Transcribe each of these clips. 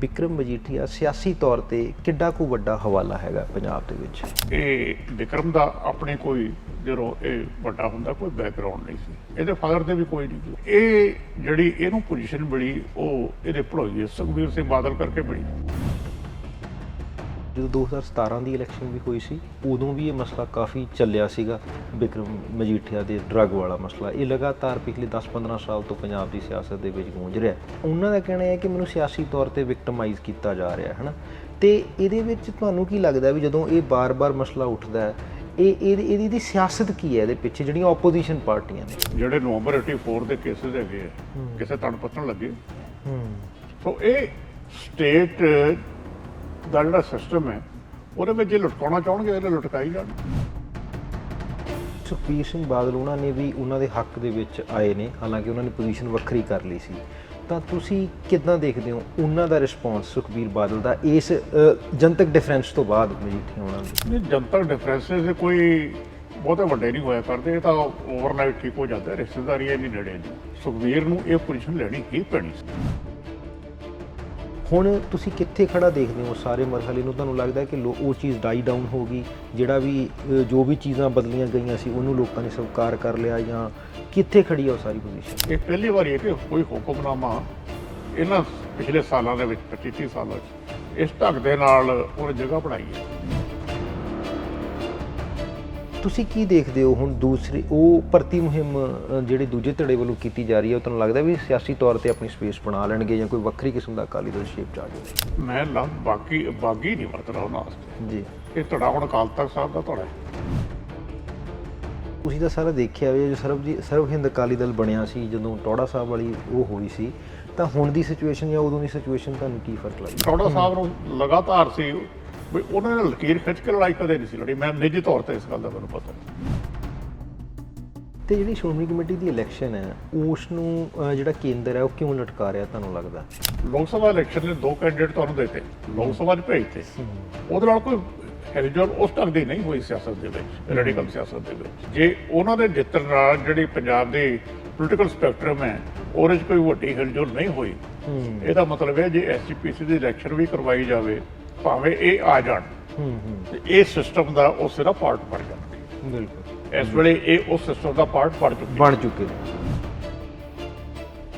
ਵਿਕਰਮ ਮਜੀਠੀਆ ਸਿਆਸੀ ਤੌਰ ਤੇ ਕਿੱਡਾ ਕੁ ਵੱਡਾ ਹਵਾਲਾ ਹੈਗਾ ਪੰਜਾਬ ਦੇ ਵਿੱਚ? ਇਹ ਵਿਕਰਮ ਦਾ ਆਪਣੇ ਕੋਈ ਜਦੋਂ ਇਹ ਵੱਡਾ ਹੁੰਦਾ ਕੋਈ ਬੈਕਗ੍ਰਾਉਂਡ ਨਹੀਂ ਸੀ। ਇਹਦੇ ਫਾਦਰ ਦੇ ਵੀ ਕੋਈ ਨਹੀਂ ਸੀ। ਇਹ ਜਿਹੜੀ ਇਹਨੂੰ ਪੋਜੀਸ਼ਨ ਮਿਲੀ, ਉਹ ਇਹਦੇ ਭਲੋਈਏ ਸੁਖਬੀਰ ਸਿੰਘ ਬਾਦਲ ਕਰਕੇ ਮਿਲੀ। ਜਦੋਂ 2017 ਦੀ ਇਲੈਕਸ਼ਨ ਵੀ ਹੋਈ ਸੀ ਉਦੋਂ ਵੀ ਇਹ ਮਸਲਾ ਕਾਫੀ ਚੱਲਿਆ ਸੀਗਾ ਵਿਕਰਮ ਮਜੀਠੀਆ ਦੇ ਡਰੱਗ ਵਾਲਾ ਮਸਲਾ। ਇਹ ਲਗਾਤਾਰ ਪਿਛਲੇ 10-15 ਸਾਲ ਤੋਂ ਪੰਜਾਬ ਦੀ ਸਿਆਸਤ ਦੇ ਵਿੱਚ ਗੂੰਜ ਰਿਹਾ। ਉਹਨਾਂ ਦਾ ਕਹਿਣਾ ਹੈ ਕਿ ਮੈਨੂੰ ਸਿਆਸੀ ਤੌਰ ਤੇ ਵਿਕਟਮਾਈਜ਼ ਕੀਤਾ ਜਾ ਰਿਹਾ ਹੈ ਹਨਾ? ਤੇ ਇਹਦੇ ਵਿੱਚ ਤੁਹਾਨੂੰ ਕੀ ਲੱਗਦਾ ਵੀ ਜਦੋਂ ਇਹ ਬਾਰ-ਬਾਰ ਮਸਲਾ ਉੱਠਦਾ ਹੈ ਇਹ ਇਹਦੀ ਇਹਦੀ ਇਹਦੀ ਸਿਆਸਤ ਕੀ ਹੈ ਇਹਦੇ ਪਿੱਛੇ ਜਿਹੜੀਆਂ ਆਪੋਜੀਸ਼ਨ ਪਾਰਟੀਆਂ ਨੇ? ਜਿਹੜੇ ਨਵੰਬਰ 84 ਦੇ ਕੇਸਿਸ ਹੈਗੇ ਆ ਕਿਸੇ ਤਣ ਪੱਤਣ ਲੱਗੇ। ਹੂੰ। ਸੋ ਇਹ ਸਟੇਟ ਦਾ ਜਿਹੜਾ ਸਿਸਟਮ ਹੈ ਉਹਦੇ ਵਿੱਚ ਜੇ ਲੁਟਕਾਉਣਾ ਚਾਹਣਗੇ ਇਹਨੇ ਲੁਟਕਾਈ ਜਾਣ। ਸੁਖਬੀਰ ਸਿੰਘ ਬਾਦਲ ਉਹਨਾਂ ਨੇ ਵੀ ਉਹਨਾਂ ਦੇ ਹੱਕ ਦੇ ਵਿੱਚ ਆਏ ਨੇ ਹਾਲਾਂਕਿ ਉਹਨਾਂ ਨੇ ਪੋਜੀਸ਼ਨ ਵੱਖਰੀ ਕਰ ਲਈ ਸੀ। ਤਾਂ ਤੁਸੀਂ ਕਿੱਦਾਂ ਦੇਖਦੇ ਹੋ ਉਹਨਾਂ ਦਾ ਰਿਸਪੌਂਸ ਸੁਖਬੀਰ ਬਾਦਲ ਦਾ ਇਸ ਜਨਤਕ ਡਿਫਰੈਂਸ ਤੋਂ ਬਾਅਦ ਮਜੀਠੀਆ ਉਹਨਾਂ ਦੇ ਇਹ ਜਨਤਕ ਡਿਫਰੈਂਸਸ ਦੇ ਕੋਈ ਬਹੁਤੇ ਵੱਡੇ ਨਹੀਂ ਹੋਇਆ ਕਰਦੇ ਇਹ ਤਾਂ ਓਵਰਨਾਈਟ ਠੀਕ ਹੋ ਜਾਂਦਾ ਰਿਸ਼ਤੇਦਾਰੀ ਇਹ ਨਹੀਂ। ਨੇੜੇ ਸੁਖਬੀਰ ਨੂੰ ਇਹ ਪੋਜੀਸ਼ਨ ਲੈਣੀ ਹੀ ਪੈਣੀ ਸੀ। ਹੁਣ ਤੁਸੀਂ ਕਿੱਥੇ ਖੜਾ ਦੇਖਦੇ ਹੋ ਸਾਰੇ ਮਰਹਲੇ ਨੂੰ? ਤੁਹਾਨੂੰ ਲੱਗਦਾ ਕਿ ਲੋ- ਉਹ ਚੀਜ਼ ਡਾਈ ਡਾਊਨ ਹੋ ਗਈ, ਜਿਹੜਾ ਵੀ ਜੋ ਵੀ ਚੀਜ਼ਾਂ ਬਦਲੀਆਂ ਗਈਆਂ ਸੀ, ਉਹਨੂੰ ਲੋਕਾਂ ਨੇ ਸਵੀਕਾਰ ਕਰ ਲਿਆ ਜਾਂ ਕਿੱਥੇ ਖੜੀ ਹੈ ਉਹ ਸਾਰੀ ਪੋਜੀਸ਼ਨ ਇਹ ਪਹਿਲੀ ਵਾਰੀ ਹੈ ਕਿ ਕੋਈ ਹੁਕਮਨਾਮਾ ਇਹਨਾਂ ਪਿਛਲੇ ਸਾਲਾਂ ਦੇ ਵਿੱਚ 25 30 ਸਾਲਾਂ ਵਿੱਚ ਇਸ ਢੰਗ ਦੇ ਨਾਲ ਉਹਨੇ ਜਗ੍ਹਾ ਬਣਾਈ ਹੈ। ਤੁਸੀਂ ਕੀ ਦੇਖਦੇ ਹੋ ਹੁਣ ਦੂਸਰੀ ਉਹ ਭਰਤੀ ਮੁਹਿੰਮ ਜਿਹੜੀ ਦੂਜੇ ਧੜੇ ਵੱਲੋਂ ਕੀਤੀ ਜਾ ਰਹੀ ਹੈ ਉਹ ਤੁਹਾਨੂੰ ਲੱਗਦਾ ਵੀ ਸਿਆਸੀ ਤੌਰ ਤੇ ਆਪਣੀ ਸਪੇਸ ਬਣਾ ਲੈਣਗੇ ਜਾਂ ਕੋਈ ਵੱਖਰੀ ਕਿਸਮ ਦਾ ਅਕਾਲੀ ਦਲ ਸ਼ੇਪ ਚ ਆ ਜਾਵੇ ਮੈਂ ਲਾ ਬਾਕੀ ਬਾਗੀ ਨਹੀਂ ਵਰਤਦਾ ਉਹਨਾਂ ਵਾਸਤੇ। ਜੀ। ਇਹ ਧੜਾ ਹੁਣ ਅਕਾਲ ਤਖਤ ਸਾਹਿਬ ਦਾ ਧੜਾ ਤੁਸੀਂ ਤਾਂ ਸਾਰਾ ਦੇਖਿਆ ਵੀ ਜੋ ਸਰਬ ਜੀ ਸਰਬ ਹਿੰਦ ਅਕਾਲੀ ਦਲ ਬਣਿਆ ਸੀ ਜਦੋਂ ਟੌੜਾ ਸਾਹਿਬ ਵਾਲੀ ਉਹ ਹੋਈ ਸੀ ਤਾਂ ਹੁਣ ਦੀ ਸਿਚੁਏਸ਼ਨ ਜਾਂ ਉਦੋਂ ਦੀ ਸਿਚੁਏਸ਼ਨ ਤੁਹਾਨੂੰ ਕੀ ਫ਼ਰਕ ਲੱਗਦਾ? ਟੌੜਾ ਸਾਹਿਬ ਨੂੰ ਲਗਾਤਾਰ ਸੀ ਵੀ ਉਹਨਾਂ ਨੇ ਲਕੀਰ ਖਿੱਚ ਕੇ ਲੜਾਈ ਕਦੇ ਨਹੀਂ ਸੀ ਲੜੀ। ਮੈਂ ਨਿੱਜੀ ਤੌਰ ਤੇ ਇਸ ਗੱਲ ਦਾ ਮੈਨੂੰ ਪਤਾ ਤੇ ਜਿਹੜੀ ਸ਼੍ਰੋਮਣੀ ਕਮੇਟੀ ਦੀ ਇਲੈਕਸ਼ਨ ਹੈ ਉਸ ਨੂੰ ਜਿਹੜਾ ਕੇਂਦਰ ਹੈ ਉਹ ਕਿਉਂ ਲਟਕਾ ਰਿਹਾ ਤੁਹਾਨੂੰ ਲੱਗਦਾ? ਲੋਕ ਸਭਾ ਇਲੈਕਸ਼ਨ ਦੇ ਦੋ ਕੈਂਡੀਡੇਟ ਤੁਹਾਨੂੰ ਦਿੱਤੇ। ਲੋਕ ਸਭਾ 'ਚ ਭੇਜਤੇ। ਉਹਦੇ ਨਾਲ ਕੋਈ ਹਿਲਜੁਲ ਉਸ ਢੰਗ ਦੀ ਨਹੀਂ ਹੋਈ ਸਿਆਸਤ ਦੇ ਵਿੱਚ ਰੈਡੀਕਲ ਸਿਆਸਤ ਦੇ ਵਿੱਚ। ਜੇ ਉਹਨਾਂ ਦੇ ਜਿੱਤਣ ਨਾਲ ਜਿਹੜੀ ਪੰਜਾਬ ਦੀ ਪੋਲੀਟੀਕਲ ਸਪੈਕਟਰਮ ਹੈ ਉਹਦੇ 'ਚ ਕੋਈ ਵੱਡੀ ਹਿਲਜੁਲ ਨਹੀਂ ਹੋਈ। ਇਹਦਾ ਮਤਲਬ ਹੈ ਜੇ ਐਸਜੀਪੀਸੀ ਦੀ ਇਲੈਕਸ਼ਨ ਵੀ ਕਰਵਾਈ ਜਾਵੇ ਭਾਵੇਂ ਇਹ ਆ ਜਾਣ ਹੂੰ ਹੂੰ ਤੇ ਇਹ ਸਿਸਟਮ ਦਾ ਉਹ ਸਿਰਾ ਪਾਰਟ ਬਣ ਜਾਣਗੇ ਬਿਲਕੁਲ। ਇਸ ਵੇਲੇ ਇਹ ਉਸ ਸਿਸਟਮ ਦਾ ਪਾਰਟ ਬਣ ਚੁੱਕੇ ਬਣ ਚੁੱਕੇ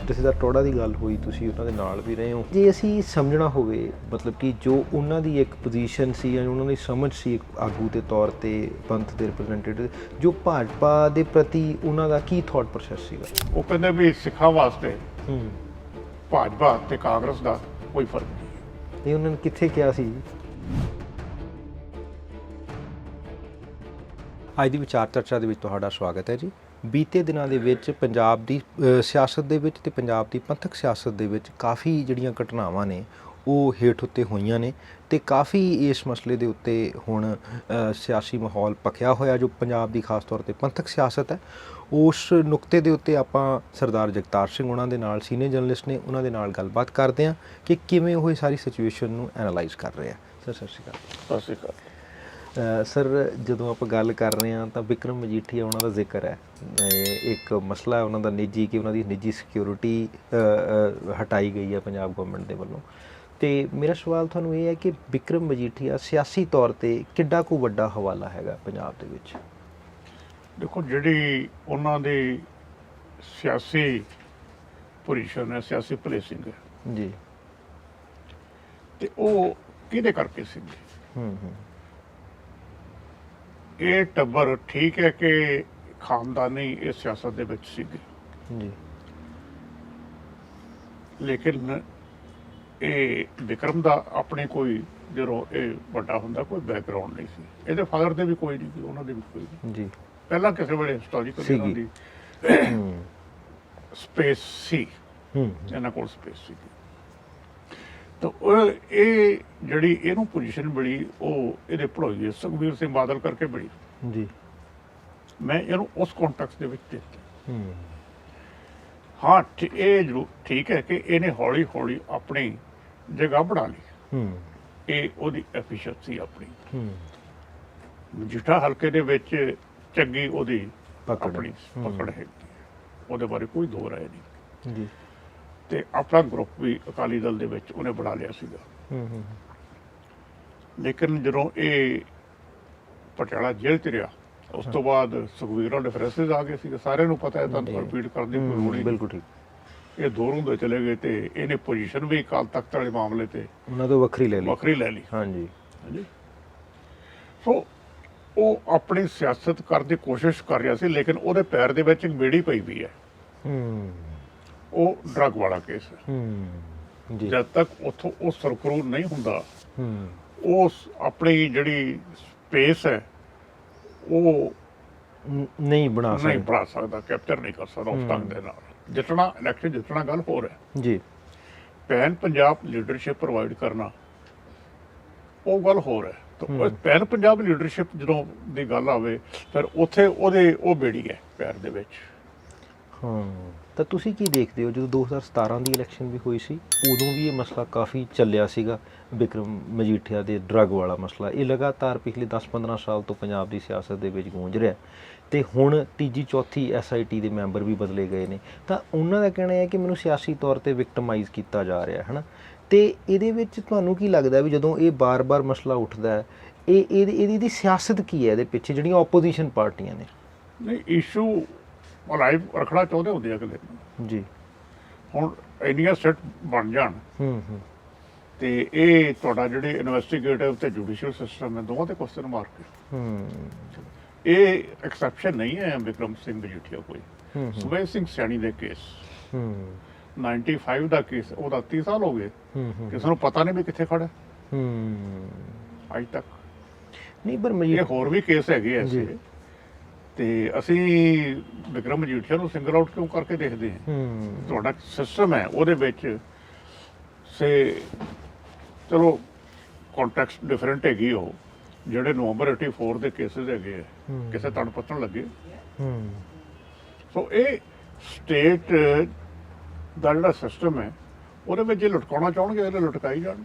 ਤੁਸੀਂ ਦਾ ਟੋੜਾ ਦੀ ਗੱਲ ਹੋਈ ਤੁਸੀਂ ਉਹਨਾਂ ਦੇ ਨਾਲ ਵੀ ਰਹੇ ਹੋ। ਜੇ ਅਸੀਂ ਸਮਝਣਾ ਹੋਵੇ ਮਤਲਬ ਕਿ ਜੋ ਉਹਨਾਂ ਦੀ ਇੱਕ ਪੋਜੀਸ਼ਨ ਸੀ ਜਾਂ ਉਹਨਾਂ ਦੀ ਸਮਝ ਸੀ ਇੱਕ ਆਗੂ ਦੇ ਤੌਰ ਤੇ ਪੰਥ ਦੇ ਰਿਪਰੈਜ਼ੈਂਟੇਟਿਵ ਜੋ ਭਾਜਪਾ ਦੇ ਪ੍ਰਤੀ ਉਹਨਾਂ ਦਾ ਕੀ ਥਾਟ ਪ੍ਰੋਸੈਸ ਸੀਗਾ? ਉਹ ਕਹਿੰਦੇ ਵੀ ਸਿੱਖਾਂ ਵਾਸਤੇ ਹੂੰ। ਭਾਜਪਾ ਤੇ ਕਾਂਗਰਸ ਦਾ ਕੋਈ ਫ਼ਰਕ ਨਹੀਂ ਉਹਨਾਂ ਨੇ ਕਿੱਥੇ ਕਿਹਾ ਸੀ? ਅੱਜ ਦੀ ਵਿਚਾਰ ਚਰਚਾ ਦੇ ਵਿੱਚ ਤੁਹਾਡਾ ਸਵਾਗਤ ਹੈ ਜੀ। ਬੀਤੇ ਦਿਨਾਂ ਦੇ ਵਿੱਚ ਪੰਜਾਬ ਦੀ ਸਿਆਸਤ ਦੇ ਵਿੱਚ ਤੇ ਪੰਜਾਬ ਦੀ ਪੰਥਕ ਸਿਆਸਤ ਦੇ ਵਿੱਚ ਕਾਫੀ ਜਿਹੜੀਆਂ ਘਟਨਾਵਾਂ ਨੇ, ਉਹ ਹੇਠ ਉੱਤੇ ਹੋਈਆਂ ਨੇ ਤੇ ਕਾਫੀ ਇਸ ਮਸਲੇ ਦੇ ਉੱਤੇ ਹੁਣ ਸਿਆਸੀ ਮਾਹੌਲ ਪੱਕਿਆ ਹੋਇਆ ਜੋ ਪੰਜਾਬ ਦੀ ਖਾਸ ਤੌਰ ਤੇ ਪੰਥਕ ਸਿਆਸਤ ਹੈ। ਉਸ ਨੁਕਤੇ ਦੇ ਉੱਤੇ ਆਪਾਂ ਸਰਦਾਰ ਜਗਤਾਰ ਸਿੰਘ ਉਹਨਾਂ ਦੇ ਨਾਲ ਸੀਨੀਅਰ ਜਰਨਲਿਸਟ ਨੇ ਉਹਨਾਂ ਦੇ ਨਾਲ ਗੱਲਬਾਤ ਕਰਦੇ ਹਾਂ ਕਿ ਕਿਵੇਂ ਉਹ ਇਹ ਸਾਰੀ ਸਿਚੁਏਸ਼ਨ ਨੂੰ ਐਨਾਲਾਈਜ਼ ਕਰ ਰਹੇ ਆ। ਸਰ ਸਤਿ ਸ਼੍ਰੀ ਅਕਾਲ। ਸਤਿ ਸ਼੍ਰੀ ਅਕਾਲ। ਸਰ ਜਦੋਂ ਆਪਾਂ ਗੱਲ ਕਰ ਰਹੇ ਹਾਂ ਤਾਂ ਵਿਕਰਮ ਮਜੀਠੀਆ ਉਹਨਾਂ ਦਾ ਜ਼ਿਕਰ ਹੈ। ਇੱਕ ਮਸਲਾ ਹੈ ਉਹਨਾਂ ਦਾ ਨਿੱਜੀ ਕਿ ਉਹਨਾਂ ਦੀ ਨਿੱਜੀ ਸਿਕਿਉਰਿਟੀ ਹਟਾਈ ਗਈ ਹੈ ਪੰਜਾਬ ਗਵਰਨਮੈਂਟ ਦੇ ਵੱਲੋਂ। ਤੇ ਮੇਰਾ ਸਵਾਲ ਤੁਹਾਨੂੰ ਇਹ ਹੈ ਕਿ ਵਿਕਰਮ ਮਜੀਠੀਆ ਸਿਆਸੀ ਤੌਰ ਤੇ ਕਿੱਡਾ ਕੁ ਵੱਡਾ ਹਵਾਲਾ ਹੈਗਾ ਪੰਜਾਬ ਦੇ ਵਿੱਚ? ਦੇਖੋ ਜਿਹੜੀ ਉਹਨਾਂ ਦੀ ਸਿਆਸੀ ਪੋਜੀਸ਼ਨ ਹੈ ਸਿਆਸੀ ਪਲੇਸਿੰਗ ਹੈ ਜੀ। ਤੇ ਉਹ ਕਿਹਦੇ ਕਰਕੇ ਸੀ? ਹੂੰ ਹੂੰ। ਇਹ ਟੱਬਰ ਠੀਕ ਹੈ ਕਿ ਖਾਨਦਾਨੀ ਇਹ ਸਿਆਸਤ ਦੇ ਵਿੱਚ ਸੀਗੇ? ਜੀ। ਲੇਕਿਨ ਇਹ ਵਿਕਰਮ ਦਾ ਆਪਣੇ ਕੋਈ ਜਦੋਂ ਇਹ ਵੱਡਾ ਹੁੰਦਾ ਕੋਈ ਬੈਕਗ੍ਰਾਉਂਡ ਨਹੀਂ ਸੀ। ਇਹਦੇ ਫਾਦਰ ਦੇ ਵੀ ਕੋਈ ਨਹੀਂ ਸੀ ਉਹਨਾਂ ਦੇ ਵੀ ਕੋਈ ਨਹੀਂ। ਜੀ। ਪਹਿਲਾਂ ਕਿਸੇ ਵੇਲੇ ਹਿਸਟੋਰੀਕਲ ਸੀਗੀ। ਦੀ ਸਪੇਸ ਸੀ ਹੂੰ। ਇਹਨਾਂ ਕੋਲ ਸਪੇਸ ਸੀ ਤਾਂ ਉਹ ਇਹ ਜਿਹੜੀ ਇਹਨੂੰ ਪੋਜੀਸ਼ਨ ਮਿਲੀ ਉਹ ਇਹਦੇ ਭੜੋਈਏ ਸੁਖਬੀਰ ਸਿੰਘ ਬਾਦਲ ਕਰਕੇ ਮਿਲੀ ਜੀ। ਮੈਂ ਇਹਨੂੰ ਉਸ ਕੰਟੈਕਸਟ ਦੇ ਵਿੱਚ ਦੇਖਦਾ ਹੂੰ। ਹਾਂ ਠੀ- ਇਹ ਜ਼ਰੂਰ ਠੀਕ ਹੈ ਕਿ ਇਹਨੇ ਹੌਲੀ ਹੌਲੀ ਆਪਣੀ ਜਗ੍ਹਾ ਬਣਾ ਲਈ। ਹੂੰ। ਇਹ ਉਹਦੀ ਐਫੀਸ਼ੀਐਂਸੀ ਆਪਣੀ। ਹੂੰ। ਜਿੱਠਾ ਹਲਕੇ ਦੇ ਵਿੱਚ ਚੰਗੀ ਉਹਦੀ ਪਕੜ ਆਪਣੀ। ਪਕੜ ਹੈ। ਉਹਦੇ ਬਾਰੇ ਕੋਈ ਦੋ ਰਾਏ ਨਹੀਂ। ਜੀ। ਤੇ ਆਪਣਾ ਗਰੁੱਪ ਵੀ ਅਕਾਲੀ ਦਲ ਦੇ ਵਿੱਚ ਉਹਨੇ ਬਣਾ ਲਿਆ ਸੀਗਾ। ਹੂੰ ਹੂੰ। ਲੇਕਿਨ ਜਦੋਂ ਇਹ ਪਟਿਆਲਾ ਜੇਲ੍ਹ ਚ ਰਿਹਾ ਉਸ ਤੋਂ ਬਾਅਦ ਸੁਖਵੀਰ ਡਿਫਰੈਂਸਸ ਆ ਗਏ ਸੀ ਸਾਰਿਆਂ ਨੂੰ ਪਤਾ ਹੈ ਤੁਹਾਨੂੰ ਰਿਪੀਟ ਕਰਨ ਦੀ ਕੋਈ ਲੋੜ ਨਹੀਂ ਬਿਲਕੁਲ ਠੀਕ। ਇਹ ਦੋ ਹੁੰਦੇ ਚਲੇ ਗਏ ਤੇ ਇਹਨੇ ਪੋਜੀਸ਼ਨ ਵੀ ਅਕਾਲ ਤਖਤ ਵਾਲੇ ਮਾਮਲੇ ਤੇ ਉਹਨਾਂ ਤੋਂ ਵੱਖਰੀ ਲੈ ਲਈ। ਵੱਖਰੀ ਲੈ ਲਈ। ਹਾਂਜੀ। ਹਾਂਜੀ। ਸੋ ਉਹ ਆਪਣੀ ਸਿਆਸਤ ਕਰਨ ਦੀ ਕੋਸ਼ਿਸ਼ ਕਰ ਰਿਹਾ ਸੀ ਲੇਕਿਨ ਉਹਦੇ ਪੈਰ ਦੇ ਵਿੱਚ ਇੱਕ ਬੇੜੀ ਪਈ ਵੀ ਹੈ। ਹੂੰ। ਉਹ ਡਰੱਗ ਵਾਲਾ ਕੇਸ ਹੈ। ਹੂੰ ਜੀ। ਜਦ ਤੱਕ ਉੱਥੋਂ ਉਹ ਸਰਕਰੂ ਨਹੀਂ ਹੁੰਦਾ ਹੂੰ। ਉਸ ਆਪਣੀ ਜਿਹੜੀ ਸਪੇਸ ਹੈ ਉਹ ਨਹੀਂ ਬਣਾ ਨਹੀਂ ਸਕਦੇ। ਬਣਾ ਸਕਦਾ ਕੈਪਚਰ ਨਹੀਂ ਕਰ ਸਕਦਾ ਉਸ ਢੰਗ ਦੇ ਨਾਲ। ਜਿੱਤਣਾ ਇਲੈਕਸ਼ਨ ਜਿੱਤਣਾ ਗੱਲ ਹੈ ਜੀ। ਪੈਨ ਪੰਜਾਬ ਲੀਡਰਸ਼ਿਪ ਪ੍ਰੋਵਾਈਡ ਕਰਨਾ ਉਹ ਗੱਲ ਹੈ ਤਾਂ। ਪੈਨ ਪੰਜਾਬ ਲੀਡਰਸ਼ਿਪ ਜਦੋਂ ਦੀ ਗੱਲ ਆਵੇ ਫਿਰ ਉੱਥੇ ਉਹਦੇ ਉਹ ਬੇੜੀ ਹੈ ਪੈਰ ਦੇ ਵਿੱਚ। ਹਾਂ। ਤਾਂ ਤੁਸੀਂ ਕੀ ਦੇਖਦੇ ਹੋ? ਜਦੋਂ 2017 ਦੀ ਇਲੈਕਸ਼ਨ ਵੀ ਹੋਈ ਸੀ ਉਦੋਂ ਵੀ ਇਹ ਮਸਲਾ ਕਾਫੀ ਚੱਲਿਆ ਸੀਗਾ ਵਿਕਰਮ ਮਜੀਠੀਆ ਦੇ ਡਰੱਗ ਵਾਲਾ ਮਸਲਾ। ਇਹ ਲਗਾਤਾਰ ਪਿਛਲੇ 10-15 ਸਾਲ ਤੋਂ ਪੰਜਾਬ ਦੀ ਸਿਆਸਤ ਦੇ ਵਿੱਚ ਗੂੰਜ ਰਿਹਾ ਤੇ ਹੁਣ ਤੀਜੀ ਚੌਥੀ ਐਸਆਈਟੀ ਦੇ ਮੈਂਬਰ ਵੀ ਬਦਲੇ ਗਏ ਨੇ। ਤਾਂ ਉਹਨਾਂ ਦਾ ਕਹਿਣਾ ਹੈ ਕਿ ਮੈਨੂੰ ਸਿਆਸੀ ਤੌਰ ਤੇ ਵਿਕਟਮਾਈਜ਼ ਕੀਤਾ ਜਾ ਰਿਹਾ ਹੈ ਹਨਾ? ਤੇ ਇਹਦੇ ਵਿੱਚ ਤੁਹਾਨੂੰ ਕੀ ਲੱਗਦਾ ਵੀ ਜਦੋਂ ਇਹ ਬਾਰ-ਬਾਰ ਮਸਲਾ ਉੱਠਦਾ ਹੈ ਇਹ ਇਹਦੀ ਇਹਦੀ ਸਿਆਸਤ ਕੀ ਹੈ ਇਹਦੇ ਪਿੱਛੇ ਜਿਹੜੀਆਂ ਆਪੋਜੀਸ਼ਨ ਪਾਰਟੀਆਂ ਨੇ? ਨਹੀਂ ਇਸ਼ੂ ਲਾਈਵ ਰੱਖਣਾ ਚਾਹੁੰਦੇ ਹੁੰਦੇ ਆ ਅਗਲੇ। ਜੀ। ਹੁਣ ਇੰਨੀਆਂ ਸੈੱਟ ਬਣ ਜਾਣ ਹੂੰ ਹੂੰ। ਤੇ ਇਹ ਤੁਹਾਡਾ ਜਿਹੜੇ ਇਨਵੈਸਟੀਗੇਟਿਵ ਤੇ ਜੁਡੀਸ਼ੀਅਲ ਸਿਸਟਮ ਹੈ ਦੋਵਾਂ ਤੇ ਕੁਐਸਚਨ ਮਾਰਕ ਹੈ। ਇਹ ਐਕਸੈਪਸ਼ਨ ਨਹੀਂ ਹੈ ਵਿਕਰਮ ਸਿੰਘ ਮਜੀਠੀਆ ਕੋਈ। ਸੁਬੇ ਸਿੰਘ ਸੈਣੀ ਦੇ ਕੇਸ ਹੂੰ। 95 ਦਾ ਕੇਸ ਉਹਦਾ 30 ਸਾਲ ਹੋ ਗਏ। ਹੂੰ ਹੂੰ। ਕਿਸੇ ਨੂੰ ਪਤਾ ਨਹੀਂ ਵੀ ਕਿੱਥੇ ਖੜਾ ਹੈ। ਅੱਜ ਤੱਕ। ਨਹੀਂ ਪਰ ਇਹ ਹੋਰ ਵੀ ਕੇਸ ਹੈਗੇ ਐਸੇ ਜੀ। ਤੇ ਅਸੀਂ ਵਿਕਰਮ ਮਜੀਠੀਆ ਨੂੰ ਸਿੰਗਲ ਆਊਟ ਕਿਉਂ ਕਰਕੇ ਦੇਖਦੇ ਹਾਂ? ਹੂੰ। ਤੁਹਾਡਾ ਸਿਸਟਮ ਹੈ ਉਹਦੇ ਵਿੱਚ ਸੇ ਚਲੋ ਕੰਟੈਕਸਟ ਡਿਫਰੈਂਟ ਹੈਗੀ ਉਹ। ਜਿਹੜੇ ਨਵੰਬਰ 84 ਦੇ ਕੇਸਿਸ ਹੈਗੇ ਆ, ਹੂੰ। ਕਿਸੇ ਤਣ ਪੱਤਣ ਲੱਗੇ। ਹੂੰ। ਸੋ ਇਹ ਸਟੇਟ ਦਾ ਜਿਹੜਾ ਸਿਸਟਮ ਹੈ ਉਹਦੇ ਵਿੱਚ ਜੇ ਲਟਕਾਉਣਾ ਚਾਹਣਗੇ ਇਹਨੇ ਲਟਕਾਈ ਜਾਣਗੇ।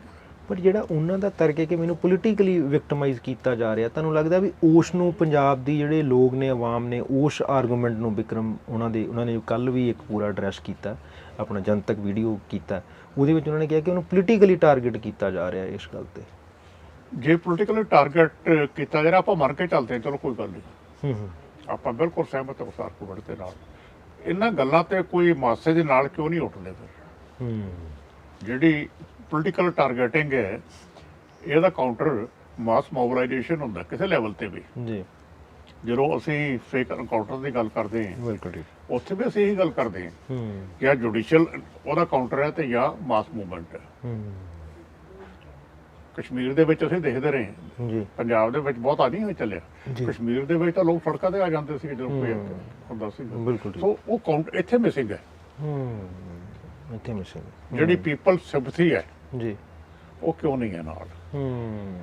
ਪਰ ਜਿਹੜਾ ਉਹਨਾਂ ਦਾ ਤਰਕ ਹੈ ਕਿ ਮੈਨੂੰ ਪੋਲੀਟੀਕਲੀ ਵਿਕਟਮਾਈਜ਼ ਕੀਤਾ ਜਾ ਰਿਹਾ ਤੁਹਾਨੂੰ ਲੱਗਦਾ ਵੀ ਉਸ ਨੂੰ ਪੰਜਾਬ ਦੀ ਜਿਹੜੇ ਲੋਕ ਨੇ ਆਵਾਮ ਨੇ ਉਸ ਆਰਗੂਮੈਂਟ ਨੂੰ ਵਿਕਰਮ ਉਹਨਾਂ ਦੇ ਉਹਨਾਂ ਨੇ ਕੱਲ ਵੀ ਇੱਕ ਪੂਰਾ ਐਡਰੈਸ ਕੀਤਾ ਆਪਣਾ ਜਨਤਕ ਵੀਡੀਓ ਕੀਤਾ ਉਹਦੇ ਵਿੱਚ ਉਹਨਾਂ ਨੇ ਕਿਹਾ ਕਿ ਉਹਨੂੰ ਪੋਲੀਟੀਕਲੀ ਟਾਰਗੇਟ ਕੀਤਾ ਜਾ ਰਿਹਾ ਇਸ ਗੱਲ ਤੇ। ਜੇ ਪੋਲੀਟੀਕਲ ਟਾਰਗੇਟ ਕੀਤਾ ਜਾ ਰਿਹਾ ਆਪਾਂ ਮਰ ਕੇ ਚੱਲਦੇ ਹਾਂ ਚਲੋ ਕੋਈ ਗੱਲ ਨਹੀਂ। ਹੂੰ ਹੂੰ। ਆਪਾਂ ਬਿਲਕੁਲ ਸਹਿਮਤ ਹਾਂ ਸਾਰ ਕੁਵੜ ਦੇ ਨਾਲ। ਇਹਨਾਂ ਗੱਲਾਂ ਤੇ ਕੋਈ ਮਾਸੇ ਦੇ ਨਾਲ ਕਿਉਂ ਨਹੀਂ ਉੱਠਦੇ ਫਿਰ? ਹੂੰ। ਜਿਹੜੀ ਪੋਲੀਟੀਕਲ ਟਾਰਗੇਟਿੰਗ ਹੈ ਇਹਦਾ ਕਾਊਂਟਰ ਮਾਸ ਮੋਬਿਲਾਈਜੇਸ਼ਨ ਹੁੰਦਾ ਕਿਸੇ ਲੈਵਲ ਤੇ ਵੀ। ਜੀ। ਜਦੋਂ ਅਸੀਂ ਫੇਕ ਐਨਕਾਊਂਟਰ ਦੀ ਗੱਲ ਕਰਦੇ ਹਾਂ ਬਿਲਕੁਲ ਠੀਕ ਉੱਥੇ ਵੀ ਅਸੀਂ ਇਹੀ ਗੱਲ ਕਰਦੇ ਹਾਂ ਹੂੰ। ਕਿ ਆ ਜੁਡੀਸ਼ੀਅਲ ਉਹਦਾ ਕਾਊਂਟਰ ਹੈ ਤੇ ਜਾਂ ਮਾਸ ਮੂਵਮੈਂਟ ਹੈ। ਹੂੰ। ਕਸ਼ਮੀਰ ਦੇ ਵਿੱਚ ਅਸੀਂ ਦੇਖਦੇ ਰਹੇ ਹਾਂ। ਜੀ। ਪੰਜਾਬ ਦੇ ਵਿੱਚ ਬਹੁਤ ਨਹੀਂ ਹੋਇਆ ਚੱਲਿਆ। ਜੀ। ਕਸ਼ਮੀਰ ਦੇ ਵਿੱਚ ਤਾਂ ਲੋਕ ਸੜਕਾਂ ਤੇ ਆ ਜਾਂਦੇ ਸੀ ਜਦੋਂ ਕੋਈ। ਹੁੰਦਾ ਸੀ ਬਿਲਕੁਲ ਠੀਕ। ਸੋ ਉਹ ਕਾਊਂਟ ਇੱਥੇ ਮਿਸਿੰਗ ਹੈ। ਹੂੰ। ਇੱਥੇ ਮਿਸਿੰਗ ਜਿਹੜੀ ਪੀਪਲ ਸਿੰਪਥੀ ਹੈ ਜੀ। ਉਹ ਕਿਉਂ ਨਹੀਂ ਹੈ ਨਾਲ? ਹੂੰ।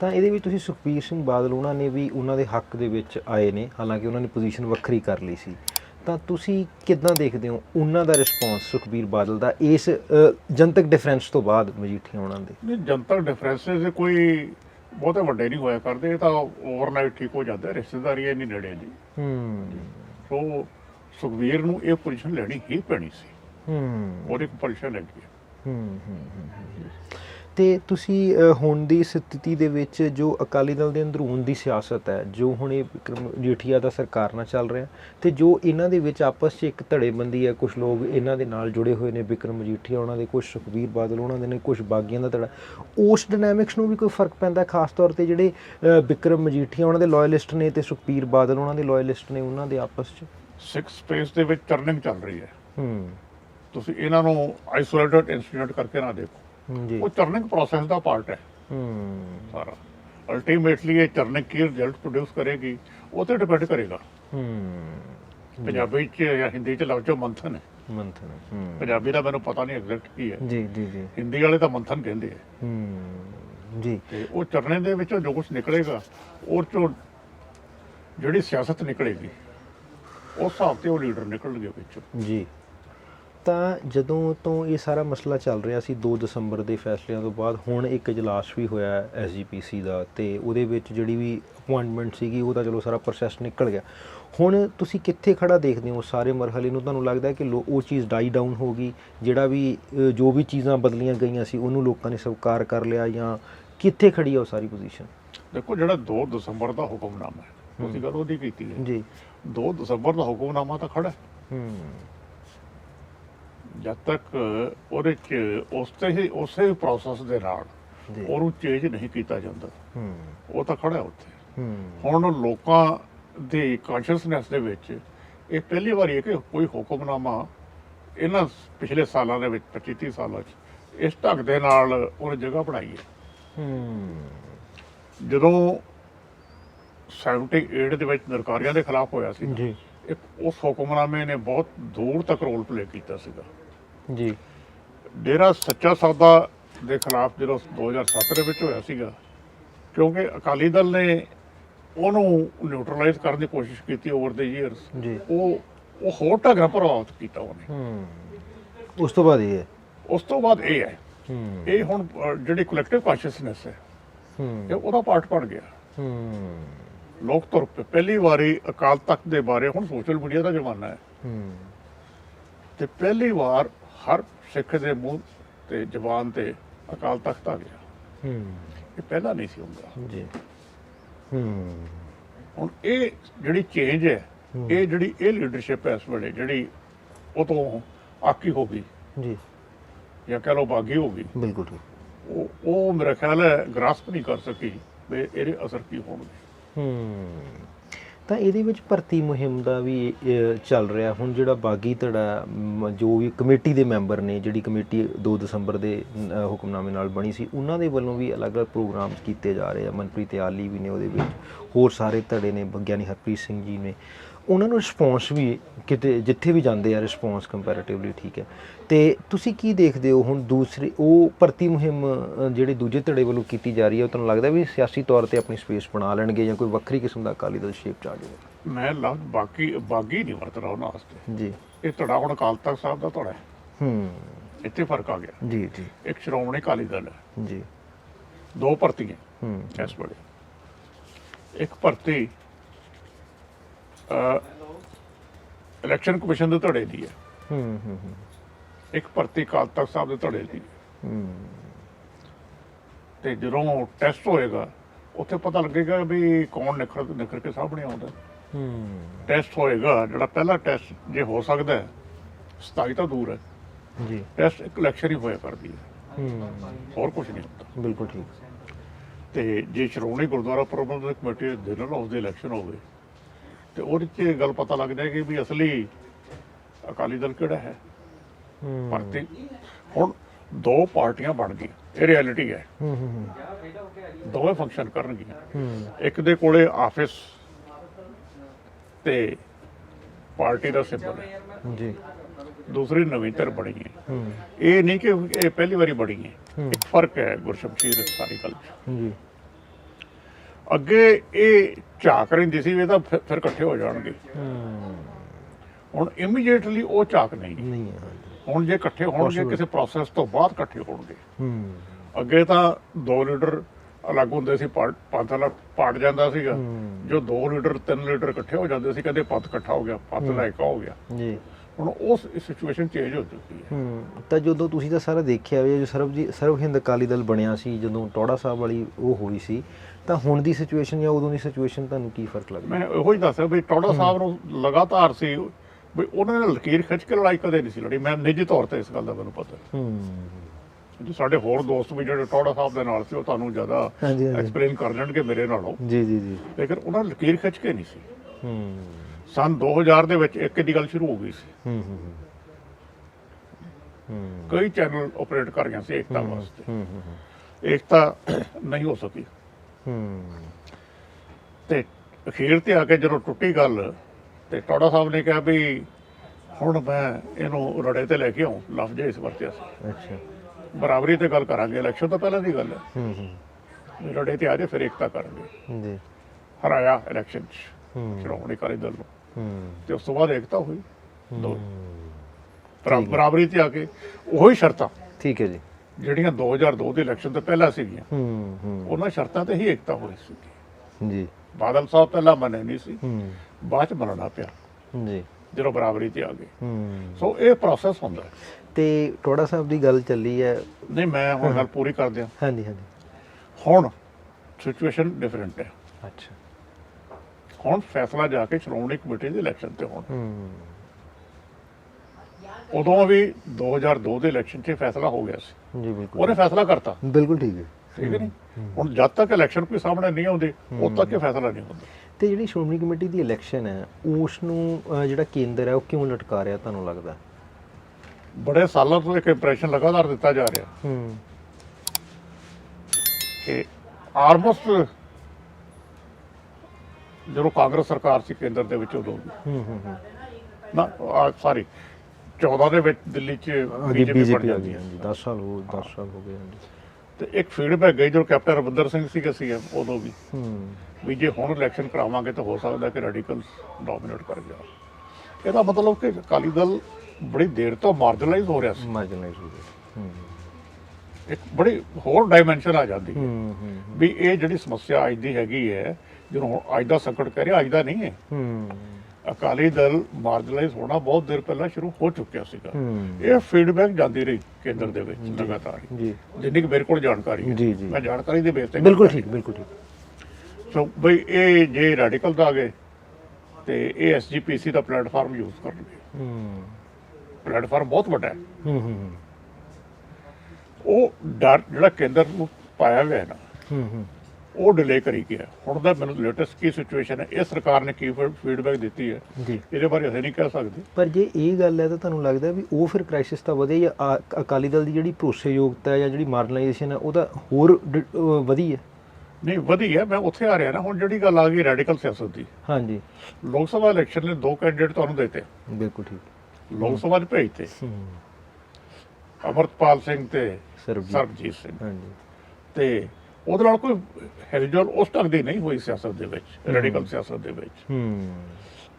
ਤਾਂ ਇਹਦੇ ਵਿੱਚ ਤੁਸੀਂ ਸੁਖਬੀਰ ਸਿੰਘ ਬਾਦਲ ਉਹਨਾਂ ਨੇ ਵੀ ਉਹਨਾਂ ਦੇ ਹੱਕ ਦੇ ਵਿੱਚ ਆਏ ਨੇ। ਹਾਲਾਂਕਿ ਉਹਨਾਂ ਨੇ ਪੋਜੀਸ਼ਨ ਵੱਖਰੀ ਕਰ ਲਈ ਸੀ। ਤਾਂ ਤੁਸੀਂ ਕਿੱਦਾਂ ਦੇਖਦੇ ਹੋ ਉਹਨਾਂ ਦਾ ਰਿਸਪੌਂਸ ਸੁਖਬੀਰ ਬਾਦਲ ਦਾ ਇਸ ਜਨਤਕ ਡਿਫਰੈਂਸ ਤੋਂ ਬਾਅਦ ਮਜੀਠੀਆ ਉਹਨਾਂ ਦੇ? ਨਹੀਂ ਜਨਤਕ ਡਿਫਰੈਂਸਸ ਦੇ ਕੋਈ ਬਹੁਤੇ ਵੱਡੇ ਨਹੀਂ ਹੋਇਆ ਕਰਦੇ ਇਹ ਤਾਂ ਓਵਰਨਾਈਟ ਠੀਕ ਹੋ ਜਾਂਦਾ ਹੈ, ਰਿਸ਼ਤੇਦਾਰੀ ਇੰਨੀ ਨੇੜੇ ਜੀ। ਹੂੰ। ਸੋ ਸੁਖਵੀਰ ਨੂੰ ਇਹ ਪੋਜੀਸ਼ਨ ਲੈਣੀ ਹੀ ਪੈਣੀ ਸੀ। ਹੂੰ। ਉਹਦੀ ਪੋਜੀਸ਼ਨ ਹੈਗੀ ਹੈ ਹੂੰ ਹੂੰ, ਹੂੰ, ਹੂੰ। ਤੇ ਤੁਸੀਂ ਹੁਣ ਦੀ ਸਥਿਤੀ ਦੇ ਵਿੱਚ ਜੋ ਅਕਾਲੀ ਦਲ ਦੇ ਅੰਦਰੂਨ ਦੀ ਸਿਆਸਤ ਹੈ ਜੋ ਹੁਣ ਇਹ ਵਿਕਰਮ ਜੀਠੀਆ ਦਾ ਸਰਕਾਰ ਨਾਲ ਚੱਲ ਰਿਹਾ ਤੇ ਜੋ ਇਹਨਾਂ ਦੇ ਵਿੱਚ ਆਪਸ 'ਚ ਇੱਕ ਧੜੇਬੰਦੀ ਹੈ ਕੁਝ ਲੋਕ ਇਹਨਾਂ ਦੇ ਨਾਲ ਜੁੜੇ ਹੋਏ ਨੇ ਵਿਕਰਮ ਜੀਠੀਆ ਉਹਨਾਂ ਦੇ ਕੁਝ ਸੁਖਬੀਰ ਬਾਦਲ ਉਹਨਾਂ ਦੇ ਨੇ ਕੁਝ ਬਾਗੀਆਂ ਦਾ ਧੜਾ ਉਸ ਡਾਇਨਾਮਿਕਸ ਨੂੰ ਵੀ ਕੋਈ ਫ਼ਰਕ ਪੈਂਦਾ ਖਾਸ ਤੌਰ ਤੇ ਜਿਹੜੇ ਅ, ਵਿਕਰਮ ਮਜੀਠੀਆ ਉਹਨਾਂ ਦੇ ਲਾਇਲਿਸਟ ਨੇ ਤੇ ਸੁਖਬੀਰ ਬਾਦਲ ਉਹਨਾਂ ਦੇ ਲਾਇਲਿਸਟ ਨੇ ਉਹਨਾਂ ਦੇ ਆਪਸ 'ਚ? ਸਿਕਸ ਸਪੇਸ ਦੇ ਵਿੱਚ ਟਰਨਿੰਗ ਚੱਲ ਰਹੀ ਹੈ। ਹੂੰ। ਤੁਸੀਂ ਇਹਨਾਂ ਨੂੰ ਆਈਸੋਲੇਟਡ ਇਨਸੀਡੈਂਟ ਕਰਕੇ ਨਾ ਦੇਖੋ। ਜੀ। ਉਹ ਟਰਨਿੰਗ ਪ੍ਰੋਸੈਸ ਦਾ ਪਾਰਟ ਹੈ। ਹੂੰ। ਸਾਰਾ। ਅਲਟੀਮੇਟਲੀ ਇਹ ਟਰਨਿੰਗ ਕੀ ਰਿਜ਼ਲਟ ਪ੍ਰੋਡਿਊਸ ਕਰੇਗੀ ਉਹ ਤੇ ਡਿਪੈਂਡ ਕਰੇਗਾ। ਹੂੰ। ਪੰਜਾਬੀ ਚ ਜਾਂ ਹਿੰਦੀ ਚ ਲਫ਼ਜ਼ ਮੰਥਨ ਹੈ। ਮੰਥਨ ਹੂੰ। ਪੰਜਾਬੀ ਦਾ ਮੈਨੂੰ ਪਤਾ ਨਹੀਂ ਐਗਜ਼ੈਕਟ ਕੀ ਹੈ। ਜੀ ਜੀ ਜੀ। ਹਿੰਦੀ ਵਾਲੇ ਤਾਂ ਮੰਥਨ ਕਹਿੰਦੇ ਆ। ਹੂੰ ਜੀ। ਤੇ ਉਹ ਚਰਨੇ ਦੇ ਵਿੱਚੋਂ ਜੋ ਕੁਝ ਨਿਕਲੇਗਾ ਉਹ ਚੋਂ ਜਿਹੜੀ ਸਿਆਸਤ ਨਿਕਲੇਗੀ ਉਸ ਹਿਸਾਬ ਤੇ ਉਹ ਲੀਡਰ ਨਿਕਲਣਗੇ ਵਿੱਚੋਂ। ਜੀ। ਤਾਂ ਜਦੋਂ ਤੋਂ ਇਹ ਸਾਰਾ ਮਸਲਾ ਚੱਲ ਰਿਹਾ ਸੀ 2 ਦਸੰਬਰ ਦੇ ਫੈਸਲਿਆਂ ਤੋਂ ਬਾਅਦ ਹੁਣ ਇੱਕ ਇਜਲਾਸ ਵੀ ਹੋਇਆ ਐਸਜੀਪੀਸੀ ਦਾ ਤੇ ਉਹਦੇ ਵਿੱਚ ਜਿਹੜੀ ਵੀ ਅਪਾਇੰਟਮੈਂਟ ਸੀਗੀ ਉਹਦਾ ਚਲੋ ਸਾਰਾ ਪ੍ਰੋਸੈਸ ਨਿਕਲ ਗਿਆ। ਹੁਣ ਤੁਸੀਂ ਕਿੱਥੇ ਖੜਾ ਦੇਖਦੇ ਹੋ? ਸਾਰੇ ਮਰਹਲੇ ਨੂੰ ਤੁਹਾਨੂੰ ਲੱਗਦਾ ਹੈ ਕਿ ਉਹ ਚੀਜ਼ ਡਾਈ ਡਾਊਨ ਹੋ ਗਈ ਜਿਹੜਾ ਵੀ ਜੋ ਵੀ ਚੀਜ਼ਾਂ ਬਦਲੀਆਂ ਗਈਆਂ ਸੀ ਉਹਨੂੰ ਲੋਕਾਂ ਨੇ ਸਵੀਕਾਰ ਕਰ ਲਿਆ ਜਾਂ ਕਿੱਥੇ ਖੜੀ ਹੈ ਉਹ ਸਾਰੀ ਪੋਜੀਸ਼ਨ ਦੇਖੋ ਜਿਹੜਾ 2 ਦਸੰਬਰ ਦਾ ਹੁਕਮਨਾਮਾ ਹੈ ਤੁਸੀਂ ਗੱਲ ਉਹਦੀ ਕੀਤੀ ਹੈ। ਜੀ। 2 ਦਸੰਬਰ ਦਾ ਹੁਕਮਨਾਮਾ ਤਾਂ ਖੜਾ ਹੈ। ਹੂੰ। ਜਦ ਤੱਕ ਉਹਦੇ ਚ ਉਸੇ ਹੀ ਉਸੇ ਪ੍ਰੋਸੈਸ ਦੇ ਨਾਲ ਉਹਨੂੰ ਚੇਂਜ ਨਹੀਂ ਕੀਤਾ ਜਾਂਦਾ। ਹੂੰ। ਉਹ ਤਾਂ ਖੜਾ ਉੱਥੇ। ਹੂੰ। ਹੁਣ ਲੋਕਾਂ ਦੇ ਕੌਨਸ਼ੀਅਸਨੈਸ ਦੇ ਵਿੱਚ ਇਹ ਪਹਿਲੀ ਵਾਰੀ ਹੈ ਕਿ ਕੋਈ ਹੁਕਮਨਾਮਾ ਇਹਨਾਂ ਪਿਛਲੇ ਸਾਲਾਂ ਦੇ ਵਿੱਚ 25 30 ਸਾਲਾਂ 'ਚ ਇਸ ਢੰਗ ਦੇ ਨਾਲ ਉਹਨੇ ਜਗ੍ਹਾ ਬਣਾਈ ਹੈ। ਹੂੰ। ਜਦੋਂ 78 ਦੇ ਵਿੱਚ ਨਰਕਾਰੀਆਂ ਦੇ ਖਿਲਾਫ ਹੋਇਆ ਸੀ ਜੀ। ਇੱਕ ਉਸ ਹੁਕਮਨਾਮੇ ਨੇ ਬਹੁਤ ਦੂਰ ਤੱਕ ਰੋਲ ਪਲੇ ਕੀਤਾ ਸੀਗਾ। ਜੀ। ਡੇਰਾ ਸੱਚਾ ਸੌਦਾ ਦੇ ਖਿਲਾਫ ਜਦੋਂ 2007 ਦੇ ਵਿੱਚ ਹੋਇਆ ਸੀਗਾ ਕਿਉਂਕਿ ਅਕਾਲੀ ਦਲ ਨੇ ਉਹਨੂੰ ਨਿਊਟਰਲਾਈਜ਼ ਕਰਨ ਦੀ ਕੋਸ਼ਿਸ਼ ਕੀਤੀ ਓਵਰ ਦ ਇਅਰਸ ਜੀ। ਉਹ ਉਹ ਹੋਰ ਢੰਗ ਪ੍ਰਭਾਵਿਤ ਕੀਤਾ ਉਹਨੇ। ਹੂੰ। ਉਸ ਤੋਂ ਬਾਅਦ ਇਹ ਹੈ। ਉਸ ਤੋਂ ਬਾਅਦ ਇਹ ਹੈ। ਹੂੰ। ਇਹ ਹੁਣ ਜਿਹੜੀ ਕਲੈਕਟਿਵ ਕੌਨਸ਼ੀਅਸਨੈਸ ਹੈ ਹੂੰ। ਇਹ ਉਹਦਾ ਪਾਰਟ ਬਣ ਗਿਆ। ਹੂੰ। ਲੋਕ ਤੁਰ ਪਏ ਪਹਿਲੀ ਵਾਰੀ ਅਕਾਲ ਤਖਤ ਦੇ ਬਾਰੇ ਹੁਣ ਸੋਸ਼ਲ ਮੀਡੀਆ ਦਾ ਜ਼ਮਾਨਾ ਹੈ। ਹੂੰ। ਤੇ ਪਹਿਲੀ ਵਾਰ ਹਰ ਸਿੱਖ ਦੇ ਮੂੰਹ ਤੇ ਜ਼ਬਾਨ ਤੇ ਅਕਾਲ ਤਖਤ ਆ ਗਿਆ। ਹੂੰ। ਇਹ ਪਹਿਲਾਂ ਨਹੀਂ ਸੀ ਹੁੰਦਾ। ਜੀ। ਹੂੰ। ਹੁਣ ਇਹ ਜਿਹੜੀ ਚੇਂਜ ਹੈ ਇਹ ਜਿਹੜੀ ਇਹ ਲੀਡਰਸ਼ਿਪ ਹੈ ਇਸ ਵੇਲੇ ਜਿਹੜੀ ਉਹ ਤੋਂ ਆਕੀ ਹੋ ਗਈ। ਜੀ। ਜਾਂ ਕਹ ਲਓ ਬਾਗੀ ਹੋ ਗਈ। ਬਿਲਕੁਲ ਉਹ ਉਹ ਮੇਰਾ ਖਿਆਲ ਹੈ ਗ੍ਰਾਸਪ ਨਹੀਂ ਕਰ ਸਕੀ ਵੀ ਇਹਦੇ ਅਸਰ ਕੀ ਹੋਣਗੇ। ਹੂੰ। ਤਾਂ ਇਹਦੇ ਵਿੱਚ ਭਰਤੀ ਮੁਹਿੰਮ ਦਾ ਵੀ ਚੱਲ ਰਿਹਾ। ਹੁਣ ਜਿਹੜਾ ਬਾਗੀ ਧੜਾ ਮ, ਜੋ ਵੀ ਕਮੇਟੀ ਦੇ ਮੈਂਬਰ ਨੇ ਜਿਹੜੀ ਕਮੇਟੀ 2 ਦਸੰਬਰ ਦੇ ਹੁਕਮਨਾਮੇ ਨਾਲ ਬਣੀ ਸੀ ਉਹਨਾਂ ਦੇ ਵੱਲੋਂ ਵੀ ਅਲੱਗ-ਅਲੱਗ ਪ੍ਰੋਗਰਾਮ ਕੀਤੇ ਜਾ ਰਹੇ ਆ। ਮਨਪ੍ਰੀਤ ਆਲੀ ਵੀ ਨੇ ਉਹਦੇ ਵਿੱਚ ਹੋਰ ਸਾਰੇ ਧੜੇ ਨੇ ਗਿਆਨੀ ਹਰਪ੍ਰੀਤ ਸਿੰਘ ਜੀ ਨੇ। ਉਹਨਾਂ ਨੂੰ ਰਿਸਪੌਂਸ ਵੀ ਕਿਤੇ ਜਿੱਥੇ ਵੀ ਜਾਂਦੇ ਆ ਰਿਸਪੌਂਸ ਕੰਪੈਰੀਟਿਵਲੀ ਠੀਕ ਹੈ। ਤੇ ਤੁਸੀਂ ਕੀ ਦੇਖਦੇ ਹੋ ਹੁਣ ਦੂਸਰੀ ਉਹ ਭਰਤੀ ਮੁਹਿੰਮ ਜਿਹੜੀ ਦੂਜੇ ਧੜੇ ਵੱਲੋਂ ਕੀਤੀ ਜਾ ਰਹੀ ਹੈ ਉਹ ਤੁਹਾਨੂੰ ਲੱਗਦਾ ਵੀ ਸਿਆਸੀ ਤੌਰ ਤੇ ਆਪਣੀ ਸਪੇਸ ਬਣਾ ਲੈਣਗੇ ਜਾਂ ਕੋਈ ਵੱਖਰੀ ਕਿਸਮ ਦਾ ਅਕਾਲੀ ਦਲ ਸ਼ੇਪ ਚ ਆ ਜਾਵੇਗਾ ਮੈਂ ਲਫ਼ਜ਼ ਬਾਕੀ ਬਾਗੀ ਨਹੀਂ ਵਰਤ ਰਿਹਾ ਉਹਨਾਂ ਵਾਸਤੇ। ਜੀ। ਇਹ ਧੜਾ ਹੁਣ ਅਕਾਲ ਤਖਤ ਸਾਹਿਬ ਦਾ ਧੜਾ ਹੈ। ਹੂੰ। ਇੱਥੇ ਫ਼ਰਕ ਆ ਗਿਆ। ਜੀ ਜੀ। ਇੱਕ ਸ਼੍ਰੋਮਣੀ ਅਕਾਲੀ ਦਲ ਹੈ। ਜੀ। ਦੋ ਭਰਤੀਆਂ ਹੂੰ। ਇਸ ਵੇਲੇ। ਇੱਕ ਭਰਤੀ ਇਲੈਕਸ਼ਨ ਕਮਿਸ਼ਨ ਦੇ ਧੜੇ ਦੀ ਹੈ। ਹੂੰ ਹੂੰ ਹੂੰ, ਇੱਕ ਭਰਤੀ ਅਕਾਲ ਤਖਤ ਸਾਹਿਬ ਦੇ ਧੜੇ ਦੀ। ਹੈ। ਤੇ ਜਦੋਂ ਟੈਸਟ ਹੋਏਗਾ ਉੱਥੇ ਪਤਾ ਲੱਗੇਗਾ ਵੀ ਕੌਣ ਨਿਖਰ ਨਿਖਰ ਕੇ ਸਾਹਮਣੇ ਆਉਂਦਾ। ਹੂੰ। ਟੈਸਟ ਹੋਏਗਾ ਜਿਹੜਾ ਪਹਿਲਾ ਟੈਸਟ ਜੇ ਹੋ ਸਕਦਾ ਹੈ 27 ਤਾਂ ਦੂਰ ਹੈ। ਜੀ। ਟੈਸਟ ਇੱਕ ਇਲੈਕਸ਼ਨ ਹੀ ਹੋਇਆ ਕਰਦੀ ਹੈ। ਹੂੰ। ਹੋਰ ਕੁਝ ਨਹੀਂ ਹੁੰਦਾ। ਬਿਲਕੁਲ ਠੀਕ। ਤੇ ਜੇ ਸ਼੍ਰੋਮਣੀ ਗੁਰਦੁਆਰਾ ਪ੍ਰਬੰਧਕ ਕਮੇਟੀ ਦੇ ਦਿਨ ਹਾਊਸ ਦੇ ਇਲੈਕਸ਼ਨ ਹੋਵੇ ਤੇ ਉਹਦੇ 'ਚ ਇਹ ਗੱਲ ਪਤਾ ਲੱਗ ਜਾਏਗੀ ਵੀ ਅਸਲੀ ਅਕਾਲੀ ਦਲ ਕਿਹੜਾ ਹੈ? ਭਰਤੀ ਹੁਣ ਦੋ ਪਾਰਟੀਆਂ ਬਣ ਗਈਆਂ। ਇਹ ਰਿਐਲਿਟੀ ਹੈ। ਦੋਵੇਂ ਫੰਕਸ਼ਨ ਕਰਨਗੀਆਂ। ਇੱਕ ਦੇ ਕੋਲੇ ਆਫਿਸ ਤੇ ਪਾਰਟੀ ਦਾ ਸਿੰਬਲ ਹੈ। ਜੀ। ਦੂਸਰੀ ਨਵੀਂ ਧਿਰ ਬਣੀ ਹੈ। ਇਹ ਨਹੀਂ ਕਿ ਇਹ ਪਹਿਲੀ ਵਾਰੀ ਬਣੀ ਹੈ। ਇੱਕ ਫ਼ਰਕ ਹੈ ਗੁਰਸ਼ਮਸ਼ੀਰ ਸਾਰੀ ਗੱਲ ਜੀ। ਅੱਗੇ ਇਹ ਝਾਕ ਰਹਿੰਦੀ ਸੀ ਇਹ ਤਾਂ ਫਿਰ ਫਿਰ ਇਕੱਠੇ ਹੋ ਜਾਣਗੇ। ਹੁਣ ਇਮੀਡੀਏਟਲੀ ਉਹ ਝਾਕ ਨਹੀਂ। ਹੁਣ ਜੇ ਇਕੱਠੇ ਹੋਣਗੇ ਕਿਸੇ ਪ੍ਰੋਸੈਸ ਤੋਂ ਬਾਅਦ ਇਕੱਠੇ ਹੋਣਗੇ। ਅੱਗੇ ਤਾਂ ਦੋ ਲੀਡਰ ਅਲੱਗ ਹੁੰਦੇ ਸੀ ਪੰਥ ਅਲੱਗ ਪਾਟ ਜਾਂਦਾ ਸੀਗਾ। ਜੋ ਦੋ ਲੀਡਰ ਤਿੰਨ ਲੀਡਰ ਇਕੱਠੇ ਹੋ ਜਾਂਦੇ ਸੀ ਕਦੇ ਪੰਥ ਇਕੱਠਾ ਹੋ ਗਿਆ ਪੰਥ ਦਾ ਇੱਕ ਹੋ ਗਿਆ। ਜੀ। ਹੁਣ ਉਸ ਸਿਚੁਏਸ਼ਨ ਚੇਂਜ ਹੋ ਚੁੱਕੀ ਹੈ। ਹੂੰ। ਤਾਂ ਜਦੋਂ ਤੁਸੀਂ ਤਾਂ ਸਾਰਾ ਦੇਖਿਆ ਵੀ ਜੋ ਸਰਬ ਜੀ ਸਰਬ ਹਿੰਦ ਅਕਾਲੀ ਦਲ ਬਣਿਆ ਸੀ ਜਦੋਂ ਟੋੜਾ ਸਾਹਿਬ ਵਾਲੀ ਉਹ ਹੋਈ ਸੀ ਤਾਂ ਹੁਣ ਦੀ ਸਿਚੁਏਸ਼ਨ ਜਾਂ ਉਦੋਂ ਦੀ ਸਿਚੁਏਸ਼ਨ ਤੁਹਾਨੂੰ ਕੀ ਫ਼ਰਕ ਲੱਗਦਾ? ਮੈਂ ਇਹੋ ਹੀ ਦੱਸਿਆ ਵੀ ਟੌੜਾ ਸਾਹਿਬ ਨੂੰ ਲਗਾਤਾਰ ਸੀ ਵੀ ਉਹਨਾਂ ਨੇ ਲਕੀਰ ਖਿੱਚ ਕੇ ਲੜਾਈ ਕਦੇ ਨਹੀਂ ਸੀ ਲੜੀ। ਮੈਂ ਨਿੱਜੀ ਤੌਰ ਤੇ ਇਸ ਗੱਲ ਦਾ ਮੈਨੂੰ ਪਤਾ। ਹੂੰ। ਜੋ ਸਾਡੇ ਹੋਰ ਦੋਸਤ ਵੀ ਜਿਹੜੇ ਟੌੜਾ ਸਾਹਿਬ ਦੇ ਨਾਲ ਸੀ ਉਹ ਤੁਹਾਨੂੰ ਜ਼ਿਆਦਾ। ਐਕਸਪਲੇਨ ਕਰ ਲੈਣਗੇ ਮੇਰੇ ਨਾਲੋਂ। ਜੀ ਜੀ ਜੀ। ਲੇਕਿਨ ਉਹਨਾਂ ਨੇ ਲਕੀਰ ਖਿੱਚ ਕੇ ਨਹੀਂ ਸੀ। ਹੂੰ। ਸਨ 2000 ਦੇ ਵਿੱਚ ਇੱਕ ਦੀ ਗੱਲ ਸ਼ੁਰੂ ਹੋ ਗਈ ਸੀ। ਹੂੰ ਹੂੰ ਹੂੰ। ਕਈ ਚੈਨਲ ਆਪਰੇਟ ਕਰ ਗਏ ਸੀ ਏਕਤਾ ਵਾਸਤੇ। ਹੂੰ ਹੂੰ। ਏਕਤਾ ਨਹੀਂ ਹੋ ਸਕੀ। ਹੂੰ। ਤੇ ਅਖੀਰ ਤੇ ਆ ਕੇ ਜਦੋਂ ਟੁੱਟੀ ਗੱਲ ਤੇ ਟੌੜਾ ਸਾਹਿਬ ਨੇ ਕਿਹਾ ਵੀ ਹੁਣ ਮੈਂ ਇਹਨੂੰ ਰੜੇ ਤੇ ਲੈ ਕੇ ਆਉਂ ਲਫ਼ਜ਼ ਇਸ ਵਰਤਿਆ ਸੀ। ਅੱਛਾ। ਬਰਾਬਰੀ ਤੇ ਗੱਲ ਕਰਾਂਗੇ ਇਲੈਕਸ਼ਨ ਤੋਂ ਪਹਿਲਾਂ ਦੀ ਗੱਲ ਹੈ। ਹੂੰ ਹੂੰ। ਰੜੇ ਤੇ ਆ ਜੇ ਫਿਰ ਏਕਤਾ ਕਰਾਂਗੇ ਜੀ। ਹਰਾਇਆ ਇਲੈਕਸ਼ਨ 'ਚ ਹੂੰ। ਸ਼੍ਰੋਮਣੀ ਅਕਾਲੀ ਦਲ ਨੂੰ। ਹੂੰ। ਤੇ ਉਸ ਤੋਂ ਬਾਅਦ ਏਕਤਾ ਹੋਈ। ਦੋ। ਬਰਾ- ਬਰਾਬਰੀ ਤੇ ਆ ਕੇ ਉਹੀ ਸ਼ਰਤਾਂ। ਠੀਕ ਹੈ ਜੀ। ਜਿਹੜੀਆਂ 2002 ਦੇ ਇਲੈਕਸ਼ਨ ਤੋਂ ਪਹਿਲਾਂ ਸੀਗੀਆਂ ਹੂੰ ਹੂੰ। ਉਹਨਾਂ ਸ਼ਰਤਾਂ ਤੇ ਹੀ ਏਕਤਾ ਹੋਈ ਸੀ ਜੀ। ਬਾਦਲ ਸਾਹਿਬ ਪਹਿਲਾਂ ਮੰਨੇ ਨਹੀਂ ਸੀ ਹੂੰ। ਬਾਅਦ ਚ ਮੰਨਣਾ ਪਿਆ। ਜੀ। ਜਦੋਂ ਬਰਾਬਰੀ ਤੇ ਆ ਗਏ। ਹੂੰ। ਸੋ ਇਹ ਪ੍ਰੋਸੈਸ ਹੁੰਦਾ। ਤੇ ਟੋੜਾ ਸਾਹਿਬ ਦੀ ਗੱਲ ਚੱਲੀ ਹੈ। ਨਹੀਂ ਮੈਂ ਹੁਣ ਗੱਲ ਪੂਰੀ ਕਰ ਦਿਆਂ। ਹਾਂਜੀ ਹਾਂਜੀ। ਹੁਣ ਸਿਚੁਏਸ਼ਨ ਡਿਫਰੈਂਟ ਹੈ। ਅੱਛਾ। ਹੁਣ ਫੈਸਲਾ ਜਾ ਕੇ ਸ਼੍ਰੋਮਣੀ ਕਮੇਟੀ ਦੇ ਇਲੈਕਸ਼ਨ ਤੇ ਹੋਣਾ। ਹੂੰ। ਉਦੋਂ ਵੀ 2002 ਦੇ ਇਲੈਕਸ਼ਨ 'ਚ ਫੈਸਲਾ ਹੋ ਗਿਆ ਸੀ। ਜੀ ਬਿਲਕੁਲ। ਉਹਨੇ ਫੈਸਲਾ ਕਰਤਾ। ਬਿਲਕੁਲ ਠੀਕ ਹੈ। ਠੀਕ ਹੈ ਨਹੀਂ ਹੁਣ ਜਦ ਤੱਕ ਇਲੈਕਸ਼ਨ ਕੋਈ ਸਾਹਮਣੇ ਨਹੀਂ ਆਉਂਦੇ ਉਦ ਤੱਕ ਇਹ ਫੈਸਲਾ ਨਹੀਂ ਹੁੰਦਾ। ਤੇ ਜਿਹੜੀ ਸ਼੍ਰੋਮਣੀ ਕਮੇਟੀ ਦੀ ਇਲੈਕਸ਼ਨ ਹੈ ਉਸ ਨੂੰ ਜਿਹੜਾ ਕੇਂਦਰ ਹੈ ਉਹ ਕਿਉਂ ਲਟਕਾ ਰਿਹਾ ਤੁਹਾਨੂੰ ਲੱਗਦਾ? ਬੜੇ ਸਾਲਾਂ ਤੋਂ ਇੱਕ ਇੰਪ੍ਰੈਸ਼ਨ ਲਗਾਤਾਰ ਦਿੱਤਾ ਜਾ ਰਿਹਾ। ਹੂੰ। ਕਿ ਆਲਮੋਸਟ ਜਦੋਂ ਕਾਂਗਰਸ ਸਰਕਾਰ ਸੀ ਕੇਂਦਰ ਦੇ ਵਿੱਚ ਉਦੋਂ ਹੂੰ ਹੂੰ ਨਾ ਸੌਰੀ 14 ਦੇ ਵਿੱਚ ਦਿੱਲੀ 'ਚ ਬੀਜੇਪੀ ਬਣ ਬੀਜੇਪੀ ਆ ਜਾਂਦੀ ਹੈ। ਹਾਂਜੀ 10 ਸਾਲ ਹੋ 10 ਸਾਲ ਹੋ ਗਏ ਹਾਂਜੀ। ਤੇ ਇੱਕ ਫੀਡਬੈਕ ਗਈ ਜਦੋਂ ਕੈਪਟਨ ਰਵਿੰਦਰ ਸਿੰਘ ਸੀਗਾ ਸੀਐਮ ਉਦੋਂ ਵੀ। ਹੂੰ। ਵੀ ਜੇ ਹੁਣ ਇਲੈਕਸ਼ਨ ਕਰਾਵਾਂਗੇ ਤਾਂ ਹੋ ਸਕਦਾ ਕਿ ਰੈਡੀਕਲਸ ਡੋਮੀਨੇਟ ਕਰ ਜਾ ਇਹਦਾ ਮਤਲਬ ਕਿ ਅਕਾਲੀ ਦਲ ਬੜੀ ਦੇਰ ਤੋਂ ਮਾਰਜਨਲਾਈਜ਼ ਹੋ ਰਿਹਾ ਸੀ। ਮਾਰਜਨਾਈਜ਼ ਹੋ ਗਏ ਹੂੰ। ਇੱਕ ਬੜੀ ਹੋਰ ਡਾਈਮੈਂਸ਼ਨ ਆ ਜਾਂਦੀ ਹੈ। ਹੂੰ ਹੂੰ ਵੀ ਇਹ ਜਿਹੜੀ ਸਮੱਸਿਆ ਅੱਜ ਦੀ ਹੈਗੀ ਹੈ ਜਦੋਂ ਹੁਣ ਅੱਜ ਦਾ ਸੰਕਟ ਕਹਿ ਰਿਹਾ ਅੱਜ ਦਾ ਨਹੀਂ ਹੈ। ਹੂੰ। ਅਕਾਲੀ ਦਲ ਮਾਰਜਨਲਾਈਜ਼ ਹੋਣਾ ਬਹੁਤ ਦੇਰ ਪਹਿਲਾਂ ਸ਼ੁਰੂ ਹੋ ਚੁੱਕਿਆ ਸੀਗਾ। ਹੂੰ। ਇਹ ਫੀਡਬੈਕ ਜਾਂਦੀ ਰਹੀ ਕੇਂਦਰ ਦੇ ਵਿੱਚ ਲਗਾਤਾਰ। ਜੀ। ਜਿੰਨੀ ਕਿ ਮੇਰੇ ਕੋਲ ਜਾਣਕਾਰੀ ਹੈ। ਮੈਂ ਜਾਣਕਾਰੀ ਦੇ ਬੇਸ ਤੇ ਬਿਲਕੁਲ ਠੀਕ ਬਿਲਕੁਲ ਠੀਕ। ਸੋ ਬਈ ਇਹ ਜੇ ਰੈਡੀਕਲ ਦਾ ਆ ਗਏ ਤੇ ਇਹ ਐਸਜੀਪੀਸੀ ਦਾ ਪਲੇਟਫਾਰਮ ਯੂਜ਼ ਕਰਨਗੇ। ਹੂੰ। ਪਲੇਟਫਾਰਮ ਬਹੁਤ ਵੱਡਾ ਹੈ ਹੂੰ ਹੂੰ। ਉਹ ਡਰ ਜਿਹੜਾ ਕੇਂਦਰ ਨੂੰ ਪਾਇਆ ਹੋਇਆ ਹੈ ਨਾ ਹੂੰ ਹੂੰ। ਉਹ ਡਿਲੇ ਕਰੀ ਗਿਆ ਹੁਣ ਦਾ ਮੈਨੂੰ ਲੇਟੈਸਟ ਕੀ ਸਿਚੁਏਸ਼ਨ ਹੈ? ਇਹ ਸਰਕਾਰ ਨੇ ਕੀ ਫੀਡਬੈਕ ਦਿੱਤੀ ਹੈ? ਜੀ। ਇਹਦੇ ਬਾਰੇ ਅਸੀਂ ਨਹੀਂ ਕਹਿ ਸਕਦੇ। ਪਰ ਜੇ ਇਹ ਗੱਲ ਹੈ ਤਾਂ ਤੁਹਾਨੂੰ ਲੱਗਦਾ ਵੀ ਉਹ ਫਿਰ ਕ੍ਰਾਈਸਿਸ ਤਾਂ ਵਧੇ ਜਾਂ ਅਕਾਲੀ ਦਲ ਦੀ ਜਿਹੜੀ ਭਰੋਸੇਯੋਗਤਾ ਹੈ ਜਾਂ ਜਿਹੜੀ ਮਾਡਰਨਾਈਜੇਸ਼ਨ ਹੈ ਉਹਦਾ ਹੋਰ ਵਧੀ ਹੈ? ਨਹੀਂ ਵਧੀ ਹੈ। ਮੈਂ ਉੱਥੇ ਆ ਰਿਹਾ ਨਾ। ਹੁਣ ਜਿਹੜੀ ਗੱਲ ਆ ਗਈ ਰੈਡੀਕਲ ਸਿਆਸਤ ਦੀ। ਹਾਂਜੀ। ਲੋਕ ਸਭਾ ਇਲੈਕਸ਼ਨ ਲਈ ਦੋ ਕੈਂਡੀਡੇਟ ਤੁਹਾਨੂੰ ਦਿੱਤੇ। ਬਿਲਕੁਲ ਠੀਕ। ਲੋਕ ਸਭਾ 'ਚ ਭੇਜਤੇ ਹੂੰ। ਅਮਰਪਾਲ ਸਿੰਘ ਤੇ ਸਰਬਜੀਤ ਸਿੰਘ। ਹਾਂਜੀ। ਤੇ ਉਹਦੇ ਨਾਲ ਕੋਈ ਹਿਲਜੁਲ ਉਸ ਢੰਗ ਦੀ ਨਹੀਂ ਹੋਈ ਸਿਆਸਤ ਦੇ ਵਿੱਚ ਰੈਡੀਕਲ ਸਿਆਸਤ ਦੇ ਵਿੱਚ। ਹੂੰ।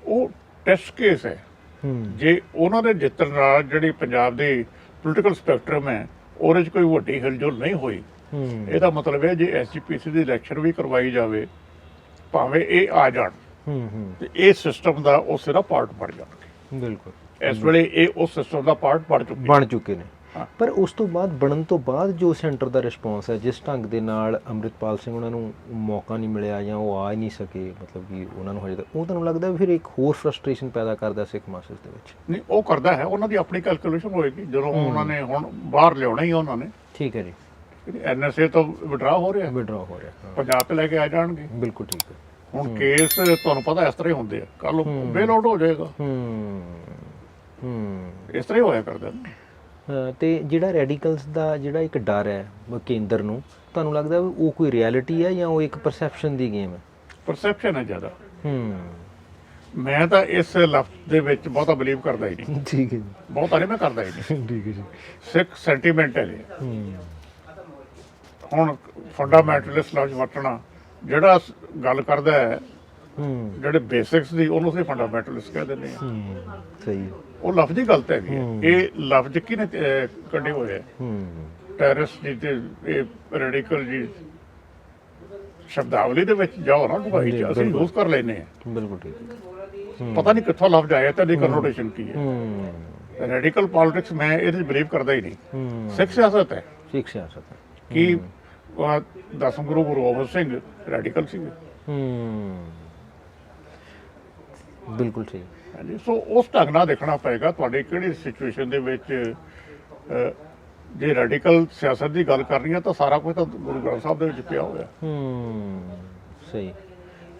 ਉਹ ਟੈਸਟ ਕੇਸ ਹੈ। ਹੂੰ। ਜੇ ਉਹਨਾਂ ਦੇ ਜਿੱਤਣ ਨਾਲ ਜਿਹੜੀ ਪੰਜਾਬ ਦੀ ਪੋਲੀਟੀਕਲ ਸਪੈਕਟਰਮ ਹੈ ਉਹਦੇ 'ਚ ਕੋਈ ਵੱਡੀ ਹਿਲਜੁਲ ਨਹੀਂ ਹੋਈ। ਹੂੰ। ਇਹਦਾ ਮਤਲਬ ਹੈ ਜੇ ਐਸਜੀਪੀਸੀ ਦੀ ਇਲੈਕਸ਼ਨ ਵੀ ਕਰਵਾਈ ਜਾਵੇ ਭਾਵੇਂ ਇਹ ਆ ਜਾਣ ਹੂੰ ਹੂੰ। ਤੇ ਇਹ ਸਿਸਟਮ ਦਾ ਉਹ ਸਿਰਾ ਪਾਰਟ ਬਣ ਜਾਣਗੇ। ਬਿਲਕੁਲ। ਇਸ ਵੇਲੇ ਇਹ ਉਸ ਸਿਸਟਮ ਦਾ ਪਾਰਟ ਬਣ ਚੁੱਕੇ ਬਣ ਚੁੱਕੇ ਨੇ। ਪਰ ਉਸ ਤੋਂ ਬਾਅਦ ਬਣਨ ਤੋਂ ਬਾਅਦ ਜੋ ਸੈਂਟਰ ਦਾ ਰਿਸਪੌਂਸ ਹੈ ਜਿਸ ਢੰਗ ਦੇ ਨਾਲ ਅੰਮ੍ਰਿਤਪਾਲ ਸਿੰਘ ਉਹਨਾਂ ਨੂੰ ਮੌਕਾ ਨਹੀਂ ਮਿਲਿਆ ਜਾਂ ਉਹ ਆ ਹੀ ਨਹੀਂ ਸਕੇ ਮਤਲਬ ਕਿ ਉਹਨਾਂ ਨੂੰ ਹਜੇ ਉਹ ਤੁਹਾਨੂੰ ਲੱਗਦਾ ਫਿਰ ਇੱਕ ਹੋਰ ਫਰਸਟ੍ਰੇਸ਼ਨ ਪੈਦਾ ਕਰਦਾ ਸਿੱਖ ਮਾਸਸ ਦੇ ਵਿੱਚ? ਨਹੀਂ ਉਹ ਕਰਦਾ ਹੈ। ਉਹਨਾਂ ਦੀ ਆਪਣੀ ਕੈਲਕੂਲੇਸ਼ਨ ਹੋਏਗੀ। ਜਦੋਂ ਉਹਨਾਂ ਨੇ ਹੁਣ ਬਾਹਰ ਲਿਆਉਣਾ ਹੀ ਉਹਨਾਂ ਨੇ। ਠੀਕ ਹੈ ਜੀ। ਐਨਐਸਏ ਤੋਂ ਵਿਡਰਾ ਹੋ ਰਿਹਾ? ਵਿਡਰਾ ਹੋ ਰਿਹਾ ਪੰਜਾਬ ਤੇ ਲੈ ਕੇ ਆ ਜਾਣਗੇ। ਬਿਲਕੁਲ ਠੀਕ ਹੈ। ਹੁਣ ਕੇਸ ਤੁਹਾਨੂੰ ਪਤਾ ਇਸ ਤਰ੍ਹਾਂ ਹੀ ਹੁੰਦੇ ਆ। ਕੱਲ ਬੇਲ ਆਊਟ ਹੋ ਜਾਏਗਾ। ਹੂੰ। ਹੂੰ। ਇਸ ਤਰ੍ਹਾਂ ਹੀ ਹੋਇਆ ਕਰਦਾ। ਨਾ। ਹਾਂ, ਤੇ ਜਿਹੜਾ ਰੈਡੀਕਲਸ ਦਾ ਜਿਹੜਾ ਇੱਕ ਡਰ ਹੈ ਕੇਂਦਰ ਨੂੰ ਤੁਹਾਨੂੰ ਲੱਗਦਾ ਉਹ ਕੋਈ ਰਿਐਲਿਟੀ ਹੈ ਜਾਂ ਉਹ ਇੱਕ ਪਰਸੈਪਸ਼ਨ ਦੀ ਗੇਮ ਹੈ? ਪਰਸੈਪਸ਼ਨ ਹੈ ਜ਼ਿਆਦਾ। ਹੂੰ। ਮੈਂ ਤਾਂ ਇਸ ਲਫ਼ਜ਼ ਦੇ ਵਿੱਚ ਬਹੁਤਾ ਬਲੀਵ ਕਰਦਾ ਹੀ ਨਹੀਂ। ਠੀਕ ਹੈ ਜੀ। ਬਹੁਤਾ ਨਹੀਂ ਮੈਂ ਕਰਦਾ ਹੀ ਨਹੀਂ। ਠੀਕ ਹੈ ਜੀ। ਸਿੱਖ ਸੈਂਟੀਮੈਂਟ ਹੈ ਜੀ। ਹੁਣ ਫੰਡਾਮੈਂਟਲਿਸਟ ਲਫ਼ਜ਼ ਵਰਤਣਾ ਜਿਹੜਾ ਸ- ਗੱਲ ਕਰਦਾ ਹੈ ਹੂੰ। ਜਿਹੜੇ ਬੇਸਿਕਸ ਦੀ ਉਹਨੂੰ ਅਸੀਂ ਫੰਡਾਮੈਂਟਲਿਸਟ ਕਹਿ ਦਿੰਦੇ ਆ ਹੂੰ ਸਹੀ ਹੈ। ਉਹ ਲਫ਼ਜ਼ ਹੀ ਗਲਤ ਹੈਗੀ ਹੈ। ਇਹ ਲਫ਼ਜ਼ ਕਿਹਨੇ ਅਹ, ਕੱਢੇ ਹੋਏ ਹੈ ਹੂੰ। ਟੈਰਰਿਸਟ ਜੀ ਤੇ ਇਹ ਰੈਡੀਕਲ ਜੀ। ਸ਼ਬਦਾਵਲੀ ਦੇ ਵਿੱਚ ਜਾਓ ਨਾ ਦੁਬਾਈ ਚ ਅਸੀਂ ਯੂਜ਼ ਕਰ ਲੈਨੇ ਆ ਬਿਲਕੁਲ ਠੀਕ। ਪਤਾ ਨਹੀਂ ਕਿੱਥੋਂ ਲਫ਼ਜ਼ ਆਇਆ ਤਾਂ ਇਹਦੀ ਕਨੋਟੇਸ਼ਨ ਕੀ ਹੈ। ਹੂੰ। ਰੈਡੀਕਲ ਪੋਲਿਟਿਕਸ ਮੈਂ ਇਹਦੇ ਵਿੱਚ ਬਲੀਵ ਕਰਦਾ ਹੀ ਨਹੀਂ। ਸਿੱਖ ਸਿਆਸਤ ਹੈ। ਸਿੱਖ ਸਿਆਸਤ ਹੈ। ਕਿ ਅਹ, ਦਸਮ ਗੁਰੂ ਗੁਰੂ ਗੋਬਿੰਦ ਸਿੰਘ ਰੈਡੀਕਲ ਸੀ। ਹੂੰ। ਬਿਲਕੁਲ ਠੀਕ। ਹਾਂਜੀ, ਸੋ ਉਸ ਢੰਗ ਨਾਲ ਦੇਖਣਾ ਪਏਗਾ ਤੁਹਾਡੇ ਕਿਹੜੀ ਸਿਚੁਏਸ਼ਨ ਦੇ ਵਿੱਚ ਜੇ ਰੈਡੀਕਲ ਸਿਆਸਤ ਦੀ ਗੱਲ ਕਰਨੀ ਹੈ ਤਾਂ ਸਾਰਾ ਕੁਝ ਤਾਂ ਗੁਰੂ ਗ੍ਰੰਥ ਸਾਹਿਬ ਦੇ ਵਿੱਚ ਪਿਆ ਹੋਇਆ ਹੂੰ। ਸਹੀ।